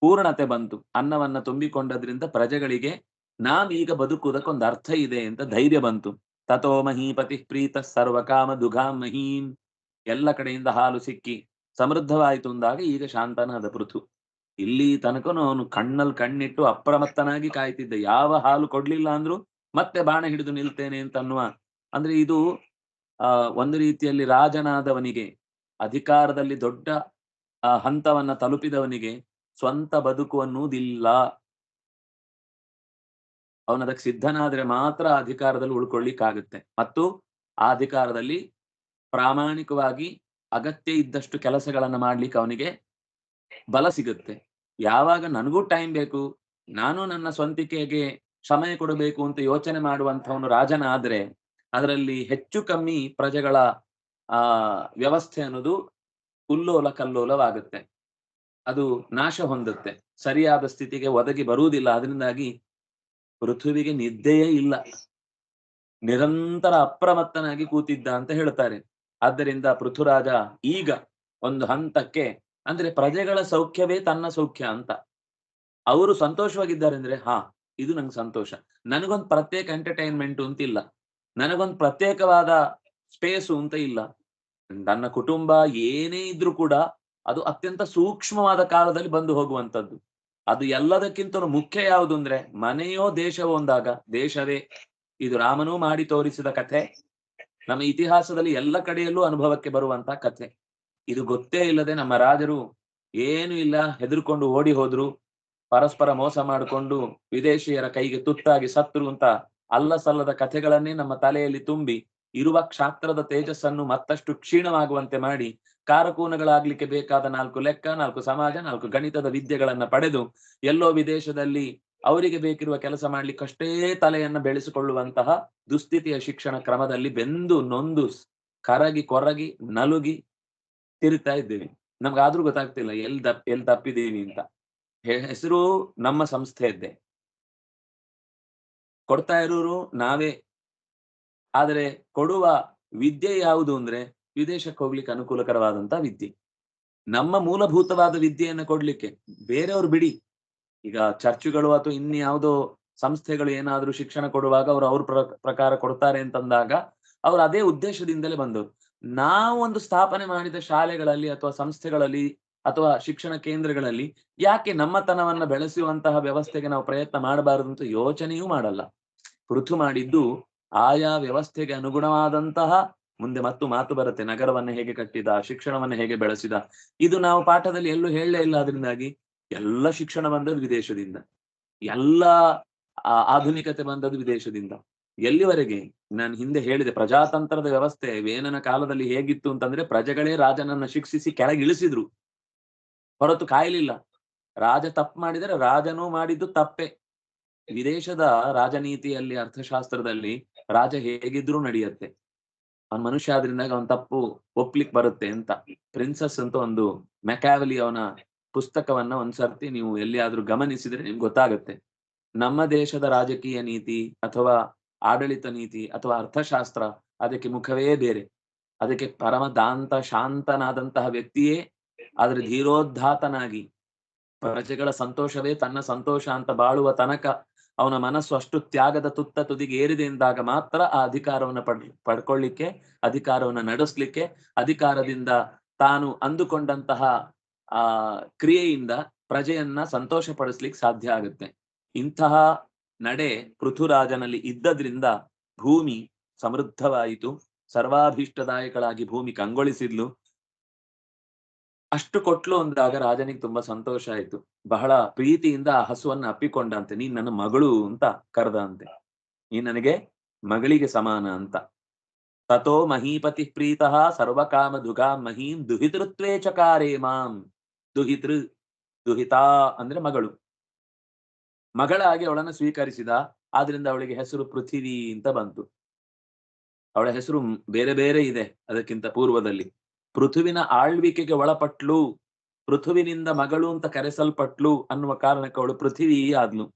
ಪೂರ್ಣತೆ ಬಂತು. ಅನ್ನವನ್ನ ತುಂಬಿಕೊಂಡದ್ರಿಂದ ಪ್ರಜೆಗಳಿಗೆ ನಾವೀಗ ಬದುಕುವುದಕ್ಕೊಂದು ಅರ್ಥ ಇದೆ ಅಂತ ಧೈರ್ಯ ಬಂತು. ತಥೋ ಮಹೀಪತಿ ಪ್ರೀತ ಸರ್ವಕಾಮ ದುಘಾಂ ಮಹೀಂ. ಎಲ್ಲ ಕಡೆಯಿಂದ ಹಾಲು ಸಿಕ್ಕಿ ಸಮೃದ್ಧವಾಯಿತು ಅಂದಾಗ ಈಗ ಶಾಂತನಾದ ಪೃಥು. ಇಲ್ಲಿ ತನಕನು ಅವನು ಕಣ್ಣಲ್ಲಿ ಕಣ್ಣಿಟ್ಟು ಅಪ್ರಮತ್ತನಾಗಿ ಕಾಯ್ತಿದ್ದ. ಯಾವ ಹಾಲು ಕೊಡ್ಲಿಲ್ಲ ಅಂದ್ರೂ ಮತ್ತೆ ಬಾಣ ಹಿಡಿದು ನಿಲ್ತೇನೆ ಅಂತ ಅಂದ್ರೆ ಇದು ಆ, ಒಂದು ರೀತಿಯಲ್ಲಿ ರಾಜನಾದವನಿಗೆ, ಅಧಿಕಾರದಲ್ಲಿ ದೊಡ್ಡ ಹಂತವನ್ನ ತಲುಪಿದವನಿಗೆ ಸ್ವಂತ ಬದುಕು ಅನ್ನುವುದಿಲ್ಲ. ಅವನದಕ್ಕೆ ಸಿದ್ಧನಾದ್ರೆ ಮಾತ್ರ ಅಧಿಕಾರದಲ್ಲಿ ಉಳ್ಕೊಳ್ಳಿಕ್ಕಾಗುತ್ತೆ. ಮತ್ತು ಆ ಅಧಿಕಾರದಲ್ಲಿ ಪ್ರಾಮಾಣಿಕವಾಗಿ ಅಗತ್ಯ ಇದ್ದಷ್ಟು ಕೆಲಸಗಳನ್ನ ಮಾಡ್ಲಿಕ್ಕೆ ಅವನಿಗೆ ಬಲ ಸಿಗುತ್ತೆ. ಯಾವಾಗ ನನಗೂ ಟೈಮ್ ಬೇಕು, ನಾನು ನನ್ನ ಸ್ವಂತಿಕೆಗೆ ಸಮಯ ಕೊಡಬೇಕು ಅಂತ ಯೋಚನೆ ಮಾಡುವಂತವನು ರಾಜನ ಆದ್ರೆ ಅದರಲ್ಲಿ ಹೆಚ್ಚು ಕಮ್ಮಿ ಪ್ರಜೆಗಳ, ಆ, ವ್ಯವಸ್ಥೆ ಅನ್ನೋದು ಉಲ್ಲೋಲ ಕಲ್ಲೋಲವಾಗುತ್ತೆ. ಅದು ನಾಶ ಹೊಂದುತ್ತೆ. ಸರಿಯಾದ ಸ್ಥಿತಿಗೆ ಒದಗಿ ಬರುವುದಿಲ್ಲ. ಅದರಿಂದಾಗಿ ಪೃಥ್ವಿಗೆ ನಿದ್ದೆಯೇ ಇಲ್ಲ. ನಿರಂತರ ಅಪ್ರಮತ್ತನಾಗಿ ಕೂತಿದ್ದ ಅಂತ ಹೇಳ್ತಾರೆ. ಆದ್ದರಿಂದ ಪೃಥುರಾಜ ಈಗ ಒಂದು ಹಂತಕ್ಕೆ, ಅಂದ್ರೆ ಪ್ರಜೆಗಳ ಸೌಖ್ಯವೇ ತನ್ನ ಸೌಖ್ಯ ಅಂತ. ಅವರು ಸಂತೋಷವಾಗಿದ್ದಾರೆ ಅಂದ್ರೆ ಹಾ, ಇದು ನಂಗೆ ಸಂತೋಷ. ನನಗೊಂದು ಪ್ರತ್ಯೇಕ ಎಂಟರ್ಟೈನ್ಮೆಂಟ್ ಅಂತ ಇಲ್ಲ ನನಗೊಂದು ಪ್ರತ್ಯೇಕವಾದ ಸ್ಪೇಸು ಅಂತ ಇಲ್ಲ. ನನ್ನ ಕುಟುಂಬ ಏನೇ ಇದ್ರೂ ಕೂಡ ಅದು ಅತ್ಯಂತ ಸೂಕ್ಷ್ಮವಾದ ಕಾಲದಲ್ಲಿ ಬಂದು ಹೋಗುವಂತದ್ದು ಅದು ಎಲ್ಲದಕ್ಕಿಂತ ಮುಖ್ಯ ಯಾವುದು ಅಂದ್ರೆ ಮನೆಯೋ ದೇಶವೋ ಒಂದಾಗ ದೇಶವೇ, ಇದು ರಾಮನೂ ಮಾಡಿ ತೋರಿಸಿದ ಕಥೆ. ನಮ್ಮ ಇತಿಹಾಸದಲ್ಲಿ ಎಲ್ಲ ಕಡೆಯಲ್ಲೂ ಅನುಭವಕ್ಕೆ ಬರುವಂತ ಕಥೆ. ಇದು ಗೊತ್ತೇ ಇಲ್ಲದೆ ನಮ್ಮ ರಾಜರು ಏನು ಇಲ್ಲ, ಹೆದರ್ಕೊಂಡು ಓಡಿ ಹೋದ್ರು, ಪರಸ್ಪರ ಮೋಸ ಮಾಡಿಕೊಂಡು ವಿದೇಶಿಯರ ಕೈಗೆ ತುತ್ತಾಗಿ ಸತ್ರು ಅಂತ ಅಲ್ಲ ಸಲ್ಲದ ಕಥೆಗಳನ್ನೇ ನಮ್ಮ ತಲೆಯಲ್ಲಿ ತುಂಬಿ ಇರುವ ಕ್ಷಾತ್ರದ ತೇಜಸ್ಸನ್ನು ಮತ್ತಷ್ಟು ಕ್ಷೀಣವಾಗುವಂತೆ ಮಾಡಿ ಕಾರಕೂನಗಳಾಗ್ಲಿಕ್ಕೆ ಬೇಕಾದ ನಾಲ್ಕು ಲೆಕ್ಕ, ನಾಲ್ಕು ಸಮಾಜ, ನಾಲ್ಕು ಗಣಿತದ ವಿದ್ಯೆಗಳನ್ನ ಪಡೆದು ಎಲ್ಲೋ ವಿದೇಶದಲ್ಲಿ ಅವರಿಗೆ ಬೇಕಿರುವ ಕೆಲಸ ಮಾಡ್ಲಿಕ್ಕಷ್ಟೇ ತಲೆಯನ್ನ ಬೆಳೆಸಿಕೊಳ್ಳುವಂತಹ ದುಸ್ಥಿತಿಯ ಶಿಕ್ಷಣ ಕ್ರಮದಲ್ಲಿ ಬೆಂದು ನೊಂದು ಕರಗಿ ಕೊರಗಿ ನಲುಗಿ ತಿರುತ್ತಾ ಇದ್ದೀವಿ. ನಮ್ಗಾದ್ರೂ ಗೊತ್ತಾಗ್ತಿಲ್ಲ ಎಲ್ ದಪ್ ಎಲ್ ತಪ್ಪಿದೀವಿ ಅಂತ. ಹೆಸರು ನಮ್ಮ ಸಂಸ್ಥೆಯದ್ದೇ. ಕೊಡ್ತಾ ಇರೋರು ನಾವೇ. ಆದರೆ ಕೊಡುವ ವಿದ್ಯೆ ಯಾವುದು ಅಂದ್ರೆ ವಿದೇಶಕ್ಕೆ ಹೋಗ್ಲಿಕ್ಕೆ ಅನುಕೂಲಕರವಾದಂತ ವಿದ್ಯೆ. ನಮ್ಮ ಮೂಲಭೂತವಾದ ವಿದ್ಯೆಯನ್ನು ಕೊಡ್ಲಿಕ್ಕೆ ಬೇರೆಯವ್ರು ಬಿಡಿ. ಈಗ ಚರ್ಚುಗಳು ಅಥವಾ ಇನ್ಯಾವುದೋ ಸಂಸ್ಥೆಗಳು ಏನಾದ್ರೂ ಶಿಕ್ಷಣ ಕೊಡುವಾಗ ಅವ್ರು ಅವ್ರ ಪ್ರ- ಪ್ರಕಾರ ಕೊಡ್ತಾರೆ ಅಂತಂದಾಗ ಅವ್ರು ಅದೇ ಉದ್ದೇಶದಿಂದಲೇ ಬಂದವರು ನಾವು ಒಂದು ಸ್ಥಾಪನೆ ಮಾಡಿದ ಶಾಲೆಗಳಲ್ಲಿ ಅಥವಾ ಸಂಸ್ಥೆಗಳಲ್ಲಿ ಅಥವಾ ಶಿಕ್ಷಣ ಕೇಂದ್ರಗಳಲ್ಲಿ ಯಾಕೆ ನಮ್ಮತನವನ್ನ ಬೆಳೆಸುವಂತಹ ವ್ಯವಸ್ಥೆಗೆ ನಾವು ಪ್ರಯತ್ನ ಮಾಡಬಾರದು ಅಂತ ಯೋಚನೆಯೂ ಮಾಡಲ್ಲ. ಪೃಥು ಮಾಡಿದ್ದು ಆಯಾ ವ್ಯವಸ್ಥೆಗೆ ಅನುಗುಣವಾದಂತಹ ಮುಂದೆ ಮತ್ತು ಮಾತು ಬರುತ್ತೆ. ನಗರವನ್ನ ಹೇಗೆ ಕಟ್ಟಿದ, ಶಿಕ್ಷಣವನ್ನ ಹೇಗೆ ಬೆಳೆಸಿದ. ಇದು ನಾವು ಪಾಠದಲ್ಲಿ ಎಲ್ಲೂ ಹೇಳಲೇ ಇಲ್ಲ ಅದರಿಂದಾಗಿ ಎಲ್ಲ ಶಿಕ್ಷಣ ಬಂದದ್ದು ವಿದೇಶದಿಂದ. ಎಲ್ಲ ಆಧುನಿಕತೆ ಬಂದದ್ದು ವಿದೇಶದಿಂದ. ಎಲ್ಲಿವರೆಗೆ? ನಾನು ಹಿಂದೆ ಹೇಳಿದೆ, ಪ್ರಜಾತಂತ್ರದ ವ್ಯವಸ್ಥೆ ವೇನನ ಕಾಲದಲ್ಲಿ ಹೇಗಿತ್ತು ಅಂತಂದ್ರೆ ಪ್ರಜೆಗಳೇ ರಾಜನನ್ನ ಶಿಕ್ಷಿಸಿ ಕೆಳಗೆ ಇಳಿಸಿದ್ರು ಹೊರತು ಕಾಯಲಿಲ್ಲ. ರಾಜ ತಪ್ಪು ಮಾಡಿದರೆ ರಾಜನೂ ಮಾಡಿದ್ದು ತಪ್ಪೆ. ವಿದೇಶದ ರಾಜನೀತಿಯಲ್ಲಿ, ಅರ್ಥಶಾಸ್ತ್ರದಲ್ಲಿ ರಾಜ ಹೇಗಿದ್ರೂ ನಡೆಯುತ್ತೆ. ಅವನ್ ಮನುಷ್ಯ ಆದ್ರಿಂದ ಅವನ್ ತಪ್ಪು ಒಪ್ಲಿಕ್ ಬರುತ್ತೆ ಅಂತ. ಪ್ರಿನ್ಸಸ್ ಅಂತ ಒಂದು ಮೆಕ್ಯಾವಲಿ ಅವನ ಪುಸ್ತಕವನ್ನ ಒಂದ್ಸರ್ತಿ ನೀವು ಎಲ್ಲಿಯಾದ್ರೂ ಗಮನಿಸಿದ್ರೆ ನಿಮ್ಗೆ ಗೊತ್ತಾಗುತ್ತೆ. ನಮ್ಮ ದೇಶದ ರಾಜಕೀಯ ನೀತಿ ಅಥವಾ ಆಡಳಿತ ನೀತಿ ಅಥವಾ ಅರ್ಥಶಾಸ್ತ್ರ ಅದಕ್ಕೆ ಮುಖವೇ ಬೇರೆ. ಅದಕ್ಕೆ ಪರಮದಾಂತ, ಶಾಂತನಾದಂತಹ ವ್ಯಕ್ತಿಯೇ ಆದ್ರೆ ಧೀರೋದ್ಧಾತನಾಗಿ ಪ್ರಜೆಗಳ ಸಂತೋಷವೇ ತನ್ನ ಸಂತೋಷ ಅಂತ ಬಾಳುವ ತನಕ ಅವನ ಮನಸ್ಸು ಅಷ್ಟು ತ್ಯಾಗದ ತುತ್ತ ತುದಿಗೆ ಏರಿದೆ ಎಂದಾಗ ಮಾತ್ರ ಆ ಅಧಿಕಾರವನ್ನ ಪಡ್, ಪಡ್ಕೊಳ್ಳಿಕ್ಕೆ, ಅಧಿಕಾರವನ್ನ ನಡೆಸ್ಲಿಕ್ಕೆ, ಅಧಿಕಾರದಿಂದ ತಾನು ಅಂದುಕೊಂಡಂತಹ, ಆ, ಕ್ರಿಯೆಯಿಂದ ಪ್ರಜೆಯನ್ನ ಸಂತೋಷ ಪಡಿಸ್ಲಿಕ್ಕೆ ಸಾಧ್ಯ ಆಗುತ್ತೆ. ಇಂತಹ ನಡೆ ಪೃಥುರಾಜನಲ್ಲಿ ಇದ್ದದ್ರಿಂದ ಭೂಮಿ ಸಮೃದ್ಧವಾಯಿತು. ಸರ್ವಾಭೀಷ್ಟದಾಯಕಳಾಗಿ ಭೂಮಿ ಕಂಗೊಳಿಸಿದ್ಲು. ಅಷ್ಟು ಕೊಟ್ಲು ಅಂದಾಗ ರಾಜನಿಗೆ ತುಂಬಾ ಸಂತೋಷ ಆಯ್ತು. ಬಹಳ ಪ್ರೀತಿಯಿಂದ ಆ ಹಸುವನ್ನ ಅಪ್ಪಿಕೊಂಡಂತೆ. ನೀನ್ ನನ್ನ ಮಗಳು ಅಂತ ಕರೆದ ಅಂತೆ ನೀನ್ ನನಗೆ ಮಗಳಿಗೆ ಸಮಾನ ಅಂತ. ತಥೋ ಮಹೀಪತಿ ಪ್ರೀತಃ ಸರ್ವಕಾಮ ದುಗಾ ಮಹೀಂ ದುಹಿತೃತ್ವೇ ಚಕಾರೇ ಮಾಂ. ದುಹಿತೃ, ದುಹಿತಾ ಅಂದ್ರೆ ಮಗಳು. ಮಗಳಾಗಿ ಅವಳನ್ನು ಸ್ವೀಕರಿಸಿದ. ಆದ್ರಿಂದ ಅವಳಿಗೆ ಹೆಸರು ಪೃಥಿವಿ ಅಂತ ಬಂತು. ಅವಳ ಹೆಸರು ಬೇರೆ ಬೇರೆ ಇದೆ ಅದಕ್ಕಿಂತ ಪೂರ್ವದಲ್ಲಿ. ಪೃಥುವಿನ ಆಳ್ವಿಕೆಗೆ ಒಳಪಟ್ಲು, ಪೃಥುವಿನಿಂದ ಮಗಳು ಅಂತ ಕರೆಸಲ್ಪಟ್ಲು ಅನ್ನುವ ಕಾರಣಕ್ಕೆ ಅವಳು ಪೃಥಿವಿ ಆದ್ಲು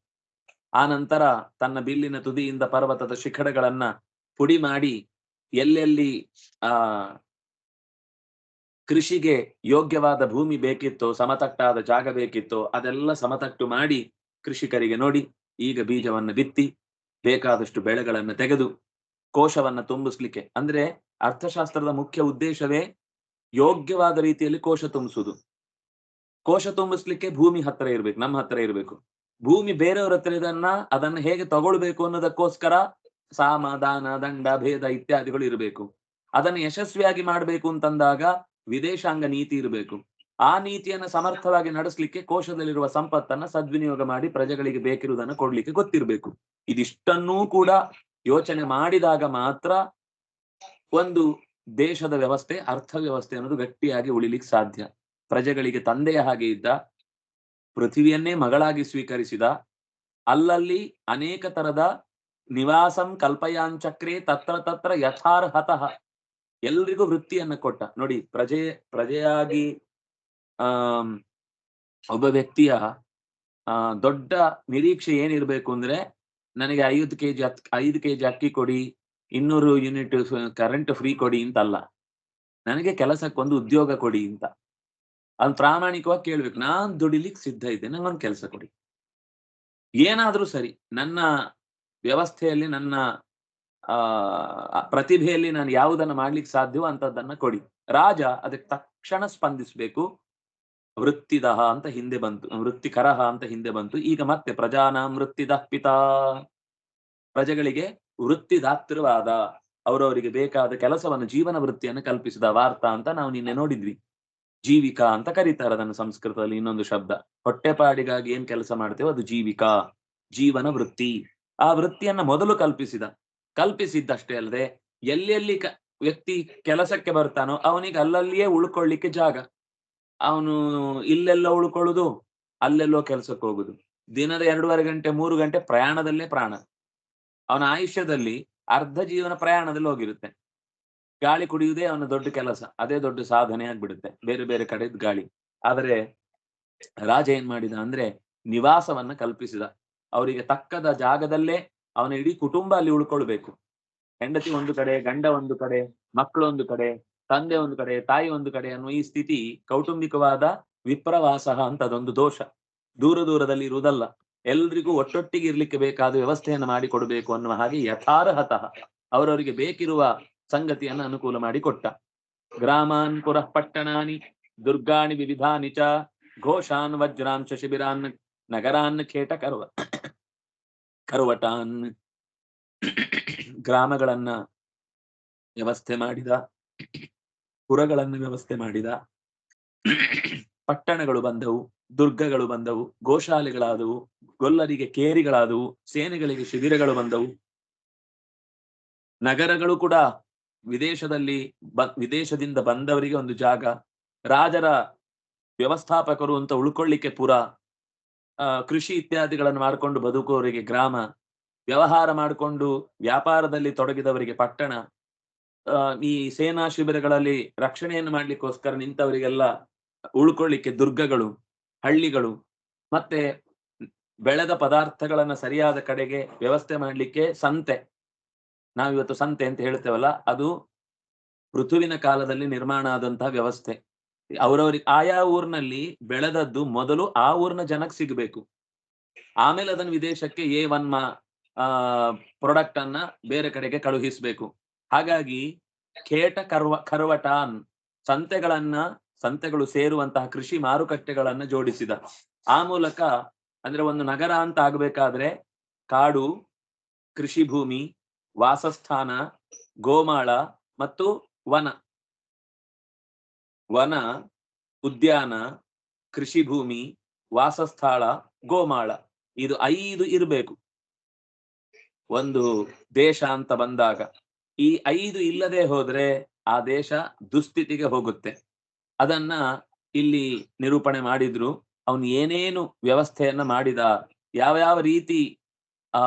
ಆ ನಂತರ ತನ್ನ ಬಿಲ್ಲಿನ ತುದಿಯಿಂದ ಪರ್ವತದ ಶಿಖರಗಳನ್ನ ಪುಡಿ ಮಾಡಿ ಎಲ್ಲೆಲ್ಲಿ, ಆ, ಕೃಷಿಗೆ ಯೋಗ್ಯವಾದ ಭೂಮಿ ಬೇಕಿತ್ತೋ, ಸಮತಟ್ಟಾದ ಜಾಗ ಬೇಕಿತ್ತೋ, ಅದೆಲ್ಲ ಸಮತಟ್ಟು ಮಾಡಿ ಕೃಷಿಕರಿಗೆ ನೋಡಿ, ಈಗ ಬೀಜವನ್ನ ಬಿತ್ತಿ, ಬೇಕಾದಷ್ಟು ಬೆಳೆಗಳನ್ನ ತೆಗೆದು, ಕೋಶವನ್ನ ತುಂಬಿಸ್ಲಿಕ್ಕೆ. ಅಂದ್ರೆ ಅರ್ಥಶಾಸ್ತ್ರದ ಮುಖ್ಯ ಉದ್ದೇಶವೇ ಯೋಗ್ಯವಾದ ರೀತಿಯಲ್ಲಿ ಕೋಶ ತುಂಬಿಸುದು ಕೋಶ ತುಂಬಿಸ್ಲಿಕ್ಕೆ ಭೂಮಿ ಹತ್ರ ಇರ್ಬೇಕು, ನಮ್ಮ ಹತ್ರ ಇರ್ಬೇಕು. ಭೂಮಿ ಬೇರೆಯವ್ರ ಹತ್ರ ಇದನ್ನ, ಅದನ್ನ ಹೇಗೆ ತಗೊಳ್ಬೇಕು ಅನ್ನೋದಕ್ಕೋಸ್ಕರ ಸಾಮ ದಾನ ದಂಡ, ಭೇದ ಇತ್ಯಾದಿಗಳು ಇರಬೇಕು. ಅದನ್ನು ಯಶಸ್ವಿಯಾಗಿ ಮಾಡಬೇಕು ಅಂತಂದಾಗ ವಿದೇಶಾಂಗ ನೀತಿ ಇರಬೇಕು. ಆ ನೀತಿಯನ್ನ ಸಮರ್ಥವಾಗಿ ನಡೆಸಲಿಕ್ಕೆ ಕೋಶದಲ್ಲಿರುವ ಸಂಪತ್ತನ್ನ ಸದ್ವಿನಿಯೋಗ ಮಾಡಿ ಪ್ರಜೆಗಳಿಗೆ ಬೇಕಿರುವುದನ್ನು ಕೊಡ್ಲಿಕ್ಕೆ ಗೊತ್ತಿರಬೇಕು. ಇದಿಷ್ಟನ್ನೂ ಕೂಡ ಯೋಚನೆ ಮಾಡಿದಾಗ ಮಾತ್ರ ಒಂದು ದೇಶದ ವ್ಯವಸ್ಥೆ ಅರ್ಥ ವ್ಯವಸ್ಥೆ ಅನ್ನೋದು ಗಟ್ಟಿಯಾಗಿ ಉಳಿಲಿಕ್ಕೆ ಸಾಧ್ಯ. ಪ್ರಜೆಗಳಿಗೆ ತಂದೆಯ ಹಾಗೆ ಇದ್ದ, ಪೃಥ್ವಿಯನ್ನೇ ಮಗಳಾಗಿ ಸ್ವೀಕರಿಸಿದ, ಅಲ್ಲಲ್ಲಿ ಅನೇಕ ತರದ ನಿವಾಸಂ ಕಲ್ಪಯಾಂಚಕ್ರೆ ತತ್ರ ತತ್ರ ಯಥಾರ್ಹತಃ ಎಲ್ರಿಗೂ ವೃತ್ತಿಯನ್ನು ಕೊಟ್ಟ. ನೋಡಿ, ಪ್ರಜೆ, ಪ್ರಜೆಯಾಗಿ ಆ ಒಬ್ಬ ವ್ಯಕ್ತಿಯ, ಆ, ದೊಡ್ಡ ನಿರೀಕ್ಷೆ ಏನಿರ್ಬೇಕು ಅಂದ್ರೆ, ನನಗೆ ಐದು ಕೆಜಿ, ಹತ್, ಐದು ಕೆಜಿ ಅಕ್ಕಿ ಕೊಡಿ ಇನ್ನೂರು ಯೂನಿಟ್ ಕರೆಂಟ್ ಫ್ರೀ ಕೊಡಿ ಅಂತಲ್ಲ. ನನಗೆ ಕೆಲಸಕ್ಕೊಂದು ಉದ್ಯೋಗ ಕೊಡಿ ಅಂತ. ಅದು ಪ್ರಾಮಾಣಿಕವಾಗಿ ಕೇಳ್ಬೇಕು. ನಾನ್ ದುಡಿಲಿಕ್ಕೆ ಸಿದ್ಧ ಇದ್ದೇನೆ ನಂಗೊಂದು ಕೆಲಸ ಕೊಡಿ. ಏನಾದ್ರೂ ಸರಿ, ನನ್ನ ವ್ಯವಸ್ಥೆಯಲ್ಲಿ, ನನ್ನ, ಆ ಪ್ರತಿಭೆಯಲ್ಲಿ ನಾನು ಯಾವುದನ್ನ ಮಾಡ್ಲಿಕ್ಕೆ ಸಾಧ್ಯವೋ ಅಂತದನ್ನ ಕೊಡಿ. ರಾಜ ಅದಕ್ಕೆ ತಕ್ಷಣ ಸ್ಪಂದಿಸ್ಬೇಕು. ವೃತ್ತಿದಹ ಅಂತ ಹಿಂದೆ ಬಂತು, ವೃತ್ತಿಕರಹ ಅಂತ ಹಿಂದೆ ಬಂತು. ಈಗ ಮತ್ತೆ ಪ್ರಜಾನಾಂ ವೃತ್ತಿದ ಪಿತಾ. ಪ್ರಜೆಗಳಿಗೆ ವೃತ್ತಿದಾತೃವಾದ ಅವರವರಿಗೆ ಬೇಕಾದ ಕೆಲಸವನ್ನು ಜೀವನ ವೃತ್ತಿಯನ್ನು ಕಲ್ಪಿಸಿದ ವಾರ್ತಾ ಅಂತ ನಾವು ನಿನ್ನೆ ನೋಡಿದ್ವಿ. ಜೀವಿಕಾ ಅಂತ ಕರೀತಾರೆ ಅದನ್ನು ಸಂಸ್ಕೃತದಲ್ಲಿ ಇನ್ನೊಂದು ಶಬ್ದ. ಹೊಟ್ಟೆಪಾಡಿಗಾಗಿ ಏನ್ ಕೆಲಸ ಮಾಡ್ತೇವೋ ಅದು ಜೀವಿಕಾ, ಜೀವನ ವೃತ್ತಿ. ಆ ವೃತ್ತಿಯನ್ನ ಮೊದಲು ಕಲ್ಪಿಸಿದ. ಕಲ್ಪಿಸಿದ್ದಷ್ಟೇ ಅಲ್ಲದೆ ಎಲ್ಲೆಲ್ಲಿ ವ್ಯಕ್ತಿ ಕೆಲಸಕ್ಕೆ ಬರ್ತಾನೋ ಅವನಿಗೆ ಅಲ್ಲಲ್ಲಿಯೇ ಉಳ್ಕೊಳ್ಳಿಕ್ಕೆ ಜಾಗ. ಅವನು ಇಲ್ಲೆಲ್ಲ ಉಳ್ಕೊಳ್ಳುದು, ಅಲ್ಲೆಲ್ಲೋ ಕೆಲಸಕ್ಕೆ ಹೋಗುದು. ದಿನದ ಎರಡೂವರೆ ಗಂಟೆ, ಮೂರು ಗಂಟೆ ಪ್ರಯಾಣದಲ್ಲೇ ಪ್ರಾಣ. ಅವನ ಆಯುಷ್ಯದಲ್ಲಿ ಅರ್ಧ ಜೀವನ ಪ್ರಯಾಣದಲ್ಲಿ ಹೋಗಿರುತ್ತೆ. ಗಾಳಿ ಕುಡಿಯುವುದೇ ಅವನ ದೊಡ್ಡ ಕೆಲಸ. ಅದೇ ದೊಡ್ಡ ಸಾಧನೆ ಆಗ್ಬಿಡುತ್ತೆ. ಬೇರೆ ಬೇರೆ ಕಡೆದ್ ಗಾಳಿ. ಆದರೆ ರಾಜ ಏನ್ ಮಾಡಿದ ಅಂದ್ರೆ ನಿವಾಸವನ್ನ ಕಲ್ಪಿಸಿದ. ಅವರಿಗೆ ತಕ್ಕದ ಜಾಗದಲ್ಲೇ ಅವನ ಇಡೀ ಕುಟುಂಬ ಅಲ್ಲಿ ಉಳ್ಕೊಳ್ಬೇಕು. ಹೆಂಡತಿ ಒಂದು ಕಡೆ, ಗಂಡ ಒಂದು ಕಡೆ ಮಕ್ಕಳು ಒಂದು ಕಡೆ, ತಂದೆ ಒಂದು ಕಡೆ, ತಾಯಿ ಒಂದು ಕಡೆ ಅನ್ನುವ ಈ ಸ್ಥಿತಿ ಕೌಟುಂಬಿಕವಾದ ವಿಪ್ರವಾಸ ಅಂತ ಅದೊಂದು ದೋಷ. ದೂರ ದೂರದಲ್ಲಿ ಇರುವುದಲ್ಲ. ಎಲ್ರಿಗೂ ಒಟ್ಟೊಟ್ಟಿಗೆ ಇರ್ಲಿಕ್ಕೆ ಬೇಕಾದ ವ್ಯವಸ್ಥೆಯನ್ನು ಮಾಡಿಕೊಡಬೇಕು ಅನ್ನುವ ಹಾಗೆ ಯಥಾರ್ಹತಃ ಅವರವರಿಗೆ ಬೇಕಿರುವ ಸಂಗತಿಯನ್ನು ಅನುಕೂಲ ಮಾಡಿಕೊಟ್ಟ. ಗ್ರಾಮಾನ್ ಪುರಃ ಪಟ್ಟಣಾನಿ, ದುರ್ಗಾಣಿ ವಿವಿಧಾನಿ ಚ, ಘೋಷಾನ್ ವಜ್ರಾಂಶ ಶಿಬಿರಾನ್, ನಗರಾನ್ ಖೇಟ ಕರ್ವ, ಕರ್ವಟಾನ್ ಗ್ರಾಮಗಳನ್ನ ವ್ಯವಸ್ಥೆ ಮಾಡಿದ, ಪುರಗಳನ್ನು ವ್ಯವಸ್ಥೆ ಮಾಡಿದ. ಪಟ್ಟಣಗಳು ಬಂದವು, ದುರ್ಗಗಳು ಬಂದವು, ಗೋಶಾಲೆಗಳಾದವು. ಗೊಲ್ಲರಿಗೆ ಕೇರಿಗಳಾದವು, ಸೇನೆಗಳಿಗೆ ಶಿಬಿರಗಳು ಬಂದವು. ನಗರಗಳು ಕೂಡ ವಿದೇಶದಲ್ಲಿ ಬ, ವಿದೇಶದಿಂದ ಬಂದವರಿಗೆ ಒಂದು ಜಾಗ. ರಾಜರ ವ್ಯವಸ್ಥಾಪಕರು ಅಂತ ಉಳ್ಕೊಳ್ಳಿಕ್ಕೆ ಪುರ ಕೃಷಿ ಇತ್ಯಾದಿಗಳನ್ನು ಮಾಡಿಕೊಂಡು ಬದುಕುವವರಿಗೆ ಗ್ರಾಮ, ವ್ಯವಹಾರ ಮಾಡಿಕೊಂಡು ವ್ಯಾಪಾರದಲ್ಲಿ ತೊಡಗಿದವರಿಗೆ ಪಟ್ಟಣ ಈ ಸೇನಾ ಶಿಬಿರಗಳಲ್ಲಿ ರಕ್ಷಣೆಯನ್ನು ಮಾಡ್ಲಿಕ್ಕೋಸ್ಕರ ನಿಂತವರಿಗೆಲ್ಲ ಉಳ್ಕೊಳ್ಳಿಕ್ಕೆ ದುರ್ಗಗಳು, ಹಳ್ಳಿಗಳು, ಮತ್ತೆ ಬೆಳೆದ ಪದಾರ್ಥಗಳನ್ನ ಸರಿಯಾದ ಕಡೆಗೆ ವ್ಯವಸ್ಥೆ ಮಾಡಲಿಕ್ಕೆ ಸಂತೆ. ನಾವಿವತ್ತು ಸಂತೆ ಅಂತ ಹೇಳ್ತೇವಲ್ಲ, ಅದು ಋತುವಿನ ಕಾಲದಲ್ಲಿ ನಿರ್ಮಾಣ ಆದಂತಹ ವ್ಯವಸ್ಥೆ. ಅವರವ್ರಿಗೆ ಆಯಾ ಊರಿನಲ್ಲಿ ಬೆಳೆದದ್ದು ಮೊದಲು ಆ ಊರಿನ ಜನಕ್ಕೆ ಸಿಗಬೇಕು. ಆಮೇಲೆ ಅದನ್ನು ವಿದೇಶಕ್ಕೆ ಎ ಒನ್ ಮಾ, ಆ ಪ್ರಾಡಕ್ಟ್ ಅನ್ನ ಬೇರೆ ಕಡೆಗೆ ಕಳುಹಿಸಬೇಕು. ಹಾಗಾಗಿ ಖೇಟ ಕರ್ವ, ಕರ್ವಟಾನ್ ಸಂತೆಗಳನ್ನ, ಸಂತೆಗಳು ಸೇರುವಂತಹ ಕೃಷಿ ಮಾರುಕಟ್ಟೆಗಳನ್ನ ಜೋಡಿಸಿದ. ಆ ಮೂಲಕ ಅಂದ್ರೆ ಒಂದು ನಗರ ಅಂತ ಆಗ್ಬೇಕಾದ್ರೆ ಕಾಡು, ಕೃಷಿ ಭೂಮಿ, ವಾಸಸ್ಥಾನ, ಗೋಮಾಳ ಮತ್ತು ವನ. ವನ, ಉದ್ಯಾನ, ಕೃಷಿ ಭೂಮಿ, ವಾಸಸ್ಥಳ, ಗೋಮಾಳ. ಇದು ಐದು ಇರಬೇಕು. ಒಂದು ದೇಶ ಅಂತ ಬಂದಾಗ. ಈ ಐದು ಇಲ್ಲದೆ ಹೋದ್ರೆ ಆ ದೇಶ ದುಸ್ಥಿತಿಗೆ ಹೋಗುತ್ತೆ. ಅದನ್ನ ಇಲ್ಲಿ ನಿರೂಪಣೆ ಮಾಡಿದ್ರು. ಅವನು ಏನೇನು ವ್ಯವಸ್ಥೆಯನ್ನ ಮಾಡಿದ, ಯಾವ ಯಾವ ರೀತಿ, ಆ,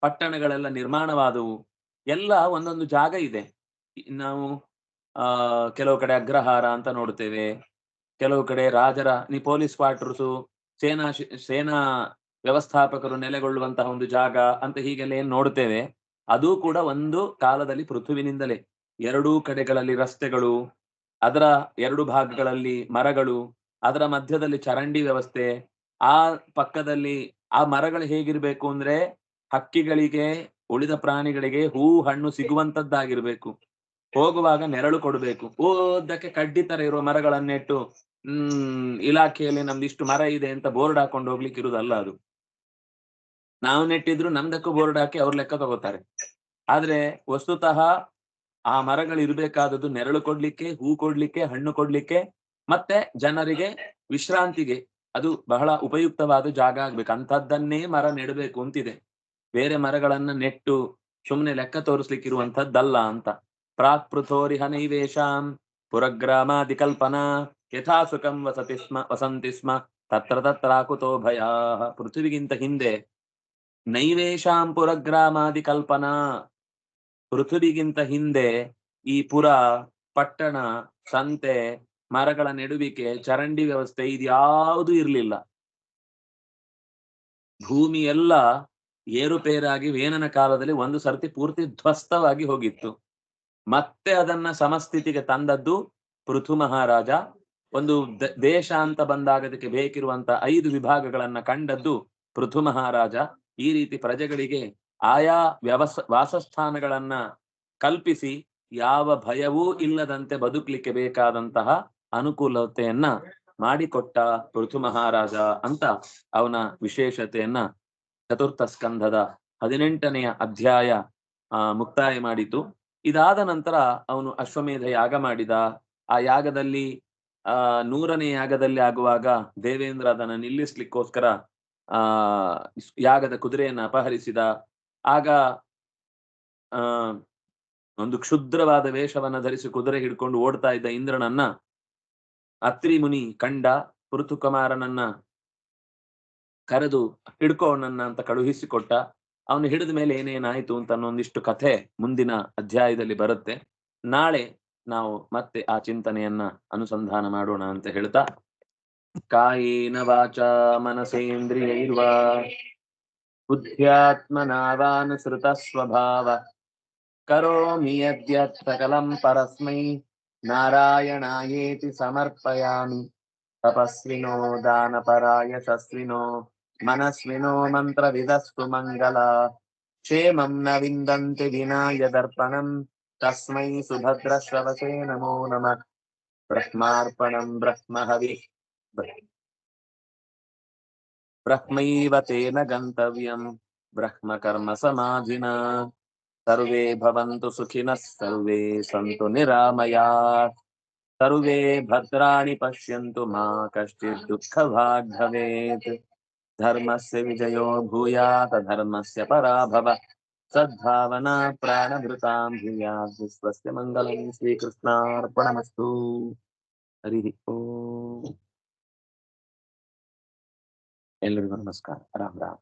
ಪಟ್ಟಣಗಳೆಲ್ಲ ನಿರ್ಮಾಣವಾದವು, ಎಲ್ಲ ಒಂದೊಂದು ಜಾಗ ಇದೆ. ನಾವು, ಆ, ಕೆಲವು ಕಡೆ ಅಗ್ರಹಾರ ಅಂತ ನೋಡ್ತೇವೆ ಕೆಲವು ಕಡೆ ರಾಜರ ನೀ ಪೊಲೀಸ್ ಕ್ವಾರ್ಟರ್ಸು, ಸೇನಾ ಸೇನಾ ವ್ಯವಸ್ಥಾಪಕರು ನೆಲೆಗೊಳ್ಳುವಂತಹ ಒಂದು ಜಾಗ ಅಂತ ಹೀಗೆಲ್ಲ ಏನ್ ನೋಡ್ತೇವೆ ಅದು ಕೂಡ ಒಂದು ಕಾಲದಲ್ಲಿ ಪೃಥುವಿನಿಂದಲೇ. ಎರಡೂ ಕಡೆಗಳಲ್ಲಿ ರಸ್ತೆಗಳು, ಅದರ ಎರಡು ಭಾಗಗಳಲ್ಲಿ ಮರಗಳು ಅದರ ಮಧ್ಯದಲ್ಲಿ ಚರಂಡಿ ವ್ಯವಸ್ಥೆ, ಆ ಪಕ್ಕದಲ್ಲಿ ಆ ಮರಗಳು ಹೇಗಿರ್ಬೇಕು ಅಂದ್ರೆ ಹಕ್ಕಿಗಳಿಗೆ, ಉಳಿದ ಪ್ರಾಣಿಗಳಿಗೆ ಹೂ, ಹಣ್ಣು ಸಿಗುವಂತದ್ದಾಗಿರ್ಬೇಕು. ಹೋಗುವಾಗ ನೆರಳು ಕೊಡಬೇಕು. ಓದಕ್ಕೆ ಕಡ್ಡಿ ತರ ಇರುವ ಮರಗಳನ್ನೆಟ್ಟು, ಹ್ಮ್, ಇಲಾಖೆಯಲ್ಲಿ ನಮ್ದು ಇಷ್ಟು ಮರ ಇದೆ ಅಂತ ಬೋರ್ಡ್ ಹಾಕೊಂಡು ಹೋಗ್ಲಿಕ್ಕೆ ಇರುದಲ್ಲ ಅದು. ನಾವು ನೆಟ್ಟಿದ್ರು ನಮ್ದಕ್ಕೂ ಬೋರ್ಡ್ ಹಾಕಿ ಅವ್ರ ಲೆಕ್ಕ ತಗೋತಾರೆ. ಆದ್ರೆ ವಸ್ತುತಃ ಆ ಮರಗಳು ಇರ್ಬೇಕಾದದ್ದು ನೆರಳು ಕೊಡ್ಲಿಕ್ಕೆ, ಹೂ ಕೊಡ್ಲಿಕ್ಕೆ, ಹಣ್ಣು ಕೊಡ್ಲಿಕ್ಕೆ ಮತ್ತೆ ಜನರಿಗೆ ವಿಶ್ರಾಂತಿಗೆ ಅದು ಬಹಳ ಉಪಯುಕ್ತವಾದ ಜಾಗ ಆಗ್ಬೇಕು. ಅಂತದ್ದನ್ನೇ ಮರ ನೆಡಬೇಕು ಅಂತಿದೆ. ಬೇರೆ ಮರಗಳನ್ನ ನೆಟ್ಟು ಸುಮ್ಮನೆ ಲೆಕ್ಕ ತೋರಿಸ್ಲಿಕ್ಕೆ ಇರುವಂತದ್ದಲ್ಲ ಅಂತ. ಪ್ರಾಕ್ ಪೃಥೋರಿಹ ನೈವೇಶಾಂ ಪುರಗ್ರಾಮಾದಿ ಕಲ್ಪನಾ ಯಥಾ ಸುಖಂ ವಸತಿ ಸ್ಮ, ವಸಂತಿ ಸ್ಮ, ತತ್ರ ತತ್ರಾಕುತೋ ಭಯ ಪೃಥ್ವಿಗಿಂತ ಹಿಂದೆ ನೈವೇಶಾಂ ಪುರಗ್ರಾಮಾದಿ ಕಲ್ಪನಾ. ಪೃಥ್ವಿಗಿಂತ ಹಿಂದೆ ಈ ಪುರ, ಪಟ್ಟಣ, ಸಂತೆ ಮರಗಳ ನೆಡುವಿಕೆ, ಚರಂಡಿ ವ್ಯವಸ್ಥೆ ಇದ್ಯಾವುದೂ ಇರಲಿಲ್ಲ. ಭೂಮಿ ಎಲ್ಲ ಏರುಪೇರಾಗಿ ವೇನನ ಕಾಲದಲ್ಲಿ ಒಂದು ಸರ್ತಿ ಪೂರ್ತಿ ಧ್ವಸ್ತವಾಗಿ ಹೋಗಿತ್ತು. ಮತ್ತೆ ಅದನ್ನ ಸಮಸ್ಥಿತಿಗೆ ತಂದದ್ದು ಪೃಥು ಮಹಾರಾಜ. ಒಂದು ದೇಶ ಅಂತ ಬಂದಾಗ ಅದಕ್ಕೆ ಬೇಕಿರುವಂತ ಐದು ವಿಭಾಗಗಳನ್ನ ಕಂಡದ್ದು ಪೃಥು ಮಹಾರಾಜ. ಈ ರೀತಿ ಪ್ರಜೆಗಳಿಗೆ ಆಯಾ ವ್ಯವಸ್, ವಾಸಸ್ಥಾನಗಳನ್ನ ಕಲ್ಪಿಸಿ ಯಾವ ಭಯವೂ ಇಲ್ಲದಂತೆ ಬದುಕಲಿಕ್ಕೆ ಬೇಕಾದಂತಹ ಅನುಕೂಲತೆಯನ್ನ ಮಾಡಿಕೊಟ್ಟ ಪೃಥು ಮಹಾರಾಜ ಅಂತ ಅವನ ವಿಶೇಷತೆಯನ್ನ ಚತುರ್ಥ ಸ್ಕಂಧದ ಹದಿನೆಂಟನೆಯ ಅಧ್ಯಾಯ ಮುಕ್ತಾಯ ಮಾಡಿತು ಇದಾದ ನಂತರ ಅವನು ಅಶ್ವಮೇಧ ಯಾಗ ಮಾಡಿದ. ಆ ಯಾಗದಲ್ಲಿ, ಆ, ನೂರನೇ ಯಾಗದಲ್ಲಿ ಆಗುವಾಗ ದೇವೇಂದ್ರ ಅದನ್ನ ನಿಲ್ಲಿಸ್ಲಿಕ್ಕೋಸ್ಕರ, ಆ ಯಾಗದ ಕುದುರೆಯನ್ನ ಅಪಹರಿಸಿದ. ಆಗ, ಆ, ಒಂದು ಕ್ಷುದ್ರವಾದ ವೇಷವನ್ನ ಧರಿಸಿ ಕುದುರೆ ಹಿಡ್ಕೊಂಡು ಓಡ್ತಾ ಇದ್ದ ಇಂದ್ರನನ್ನ ಅತ್ರಿ ಮುನಿ ಕಂಡ ಪೃಥುಕುಮಾರನನ್ನ ಕರೆದು ಹಿಡ್ಕೋ ನನ್ನ ಅಂತ ಕಳುಹಿಸಿಕೊಟ್ಟ, ಅವನು ಹಿಡಿದ ಮೇಲೆ ಏನೇನಾಯ್ತು ಅಂತ ಅನ್ನೊಂದಿಷ್ಟು ಕಥೆ ಮುಂದಿನ ಅಧ್ಯಾಯದಲ್ಲಿ ಬರುತ್ತೆ. ನಾಳೆ ನಾವು ಮತ್ತೆ ಆ ಚಿಂತನೆಯನ್ನ ಅನುಸಂಧಾನ ಮಾಡೋಣ ಅಂತ ಹೇಳ್ತಾ, ಕಾಯೇನ ವಾಚ ಮನಸೇಂದ್ರಿಯೈರ್ವಾ ಬುದ್ಧ್ಯಾತ್ಮನಾವಾನುಸೃತ ಸ್ವಭಾವ, ಕರೋಮಿ ಯದ್ಯತ್ ಸಕಲಂ ಪರಸ್ಮೈ. నారాయణాయేతి సమర్పయామి తపస్వినో దానపరాయ సస్వినో మనస్వినో మంత్ర విదస్సు మంగళ క్షేమం న విందంతి వినాయ దర్పణం తస్మై సుభద్రశ్రవసే నమో నమ బ్రహ్మార్పణం బ్రహ్మహవి బ్రహ్మైవ తేన గంతవ్యం బ్రహ్మ సమాధినా ಸರ್ವೇ ಭವಂತು ಸುಖಿನಃ ಸರ್ವೇ ಸಂತು ನಿರಾಮಯಾತ್ ಸರ್ವೇ ಭದ್ರಾಣಿ ಪಶ್ಯಂತು ಮಾ ಕಶ್ಚಿತ್ ದುಃಖಭಾಗ್ ಭವೇತ್ ಧರ್ಮಸ್ಯ ವಿಜಯೋ ಭೂಯಾತ್ ಧರ್ಮಸ್ಯ ಪರಾಭವ ಸದ್ಭಾವನಾ ಪ್ರಾಣಭೃತಾಂ ಭೂಯಾತ್ ವಿಶ್ವಸ್ಯ ಮಂಗಲಂ ಶ್ರೀಕೃಷ್ಣಾರ್ಪಣಮಸ್ತು ಹರಿ ಓಂ ಎಲ್ರಿಗೂ ನಮಸ್ಕಾರ ರಾಮ್ ರಾಮ್